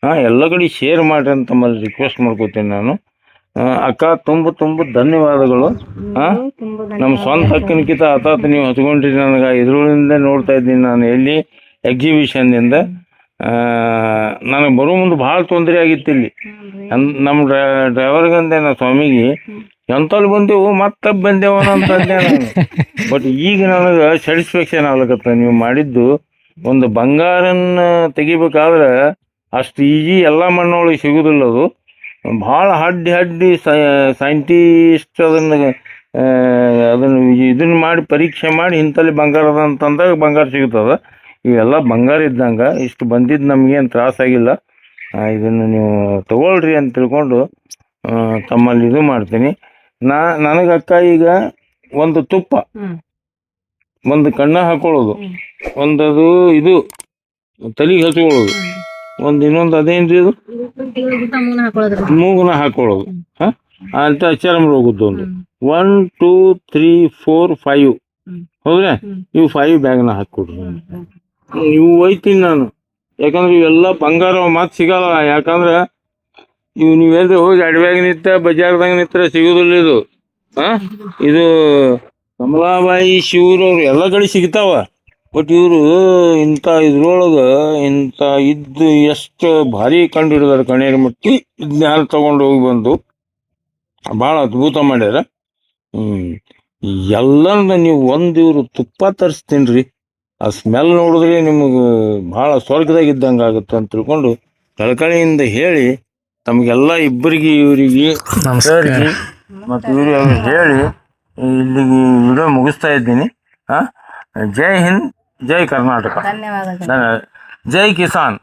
ಹಾಂ ಎಲ್ಲ ಕಡೆ ಶೇರ್ ಮಾಡ್ರಿ ಅಂತ ತಮ್ಮಲ್ಲಿ ರಿಕ್ವೆಸ್ಟ್ ಮಾಡ್ಕೋತೀನಿ ನಾನು. ಅಕ್ಕ ತುಂಬ ತುಂಬ ಧನ್ಯವಾದಗಳು. ಹಾಂ ನಮ್ಮ ಸ್ವಂತ ಹಕ್ಕಿನಕಿತ ಹತಾತ ನೀವು ಹಚ್ಕೊಂಡ್ರಿ ನನಗೆ. ಇದ್ರೊಳಗಿಂದ ನೋಡ್ತಾ ಇದ್ದೀನಿ ನಾನು ಎಲ್ಲಿ ಎಕ್ಸಿಬಿಷನ್ನಿಂದ ನನಗೆ ಬರೋ ಮುಂದೆ ಭಾಳ ತೊಂದರೆ ಆಗಿತ್ತು ಇಲ್ಲಿ. ನಮ್ಮ ಡ್ರೈವರ್ಗಂದೆ ನಾ ಸ್ವಾಮಿಗೆ ಎಂತಲ್ಲಿ ಬಂದೆವು ಮತ್ತೆ ಬಂದೆವು ಅಂತ ನಾನು. ಬಟ್ ಈಗ ನನಗೆ ಸ್ಯಾಟಿಸ್ಫ್ಯಾಕ್ಷನ್ ಆಗ್ಲಕತ್ತ ನೀವು ಮಾಡಿದ್ದು ಒಂದು ಬಂಗಾರನ್ನ ತೆಗಿಬೇಕಾದ್ರೆ ಅಷ್ಟು ಈಜಿ ಎಲ್ಲ ಮಣ್ಣೊಳಗೆ ಸಿಗುದಿಲ್ಲ ಅದು. ಭಾಳ ಹಡ್ಡಿ ಹಡ್ಡಿ ಸೈಂಟಿಸ್ಟ್ ಅದನ್ನು ಅದನ್ನು ಇದನ್ನ ಮಾಡಿ ಪರೀಕ್ಷೆ ಮಾಡಿ ಇಂಥಲ್ಲಿ ಬಂಗಾರದ ಅದ ಅಂತಂದಾಗ ಬಂಗಾರ ಸಿಗ್ತದ. ಇವೆಲ್ಲ ಬಂಗಾರ ಇದ್ದಂಗೆ ಇಷ್ಟು ಬಂದಿದ್ದು ನಮಗೇನು ತ್ರಾಸಾಗಿಲ್ಲ ಇದನ್ನು ನೀವು ತಗೊಳ್ರಿ ಅಂತ ತಿಳ್ಕೊಂಡು ತಮ್ಮಲ್ಲಿ ಇದು ಮಾಡ್ತೀನಿ. ನಾ ನನಗೆ ಅಕ್ಕ ಈಗ ಒಂದು ತುಪ್ಪ ಒಂದು ಕಣ್ಣ ಹಾಕೊಳ್ಳೋದು ಒಂದದು ಇದು ತಲೆಗೆ ಹಚ್ಕೊಳ್ಳೋದು ಒಂದು ಇನ್ನೊಂದು ಅದೇನ್ರಿ ಇದು? ಮೂಗುನ ಹಾಕೊಳ್ಳೋದು ಹಾ? ಅಂತ ಚರ್ಮ ರೋಗದ್ದು ಒಂದು. One two three four five ಹೌದ್ರೆ. ಇವು ಫೈವ್ ಬ್ಯಾಗ್ನ ಹಾಕ್ಕೊಡ್ರಿ. ಇವು ಒಯ್ತೀನಿ ನಾನು. ಯಾಕಂದ್ರೆ ಇವೆಲ್ಲ ಬಂಗಾರ ಮತ್ತೆ ಸಿಗಲ್ಲ. ಯಾಕಂದ್ರೆ ಇವು ನೀವೆಲ್ಲ ಹೋಗಿ ಅಡವ್ಯಾಗ ನಿಂತ ಬಜಾರ್ದಾಗ ನಿಂತ್ರ ಸಿಗುದಿಲ್ಲ ಇದು. ಹಾ ಇದು ಕಮಲಾಬಾಯಿ, ಶಿವರವ್ರು ಎಲ್ಲ ಕಡೆ ಸಿಗ್ತಾವ. ಬಟ್ ಇವರು ಇಂಥ ಇದ್ರೊಳಗ ಇಂಥ ಇದ್ದು ಎಷ್ಟು ಭಾರಿ ಕಂಡು ಹಿಡಿದಾರೆ ಕಣ್ಣೀರು ಮಟ್ಟಿ. ಇದನ್ನ ತಗೊಂಡು ಹೋಗಿ ಬಂದು ಭಾಳ ಅದ್ಭುತ ಮಾಡ್ಯಾರ. ಹ್ಮ್. ಎಲ್ಲ ನೀವು ಒಂದು ಇವ್ರು ತುಪ್ಪ ತರಿಸ್ತೀನಿ ಆ ಸ್ಮೆಲ್ ನೋಡಿದ್ರೆ ನಿಮಗೆ ಭಾಳ ಸ್ವರ್ಗದಾಗ ಇದ್ದಂಗೆ ಆಗುತ್ತೆ ಅಂತ ತಿಳ್ಕೊಂಡು ಕಳಕಳಿಯಿಂದ ಹೇಳಿ ತಮಗೆಲ್ಲ ಇಬ್ಬರಿಗೆ ಇವರಿಗೆ ಹೇಳಿ ಮತ್ತು ಇವರಿಗೆ ಅವ್ರಿಗೆ ಹೇಳಿ ಇಲ್ಲಿಗೆ ವಿಡಿಯೋ ಮುಗಿಸ್ತಾ ಇದ್ದೀನಿ. ಹಾಂ ಜೈ ಹಿಂದ್ ಜೈ ಕರ್ನಾಟಕ. ಧನ್ಯವಾದಗಳು. ಧನ್ಯವಾದ. ಜೈ ಕಿಸಾನ್.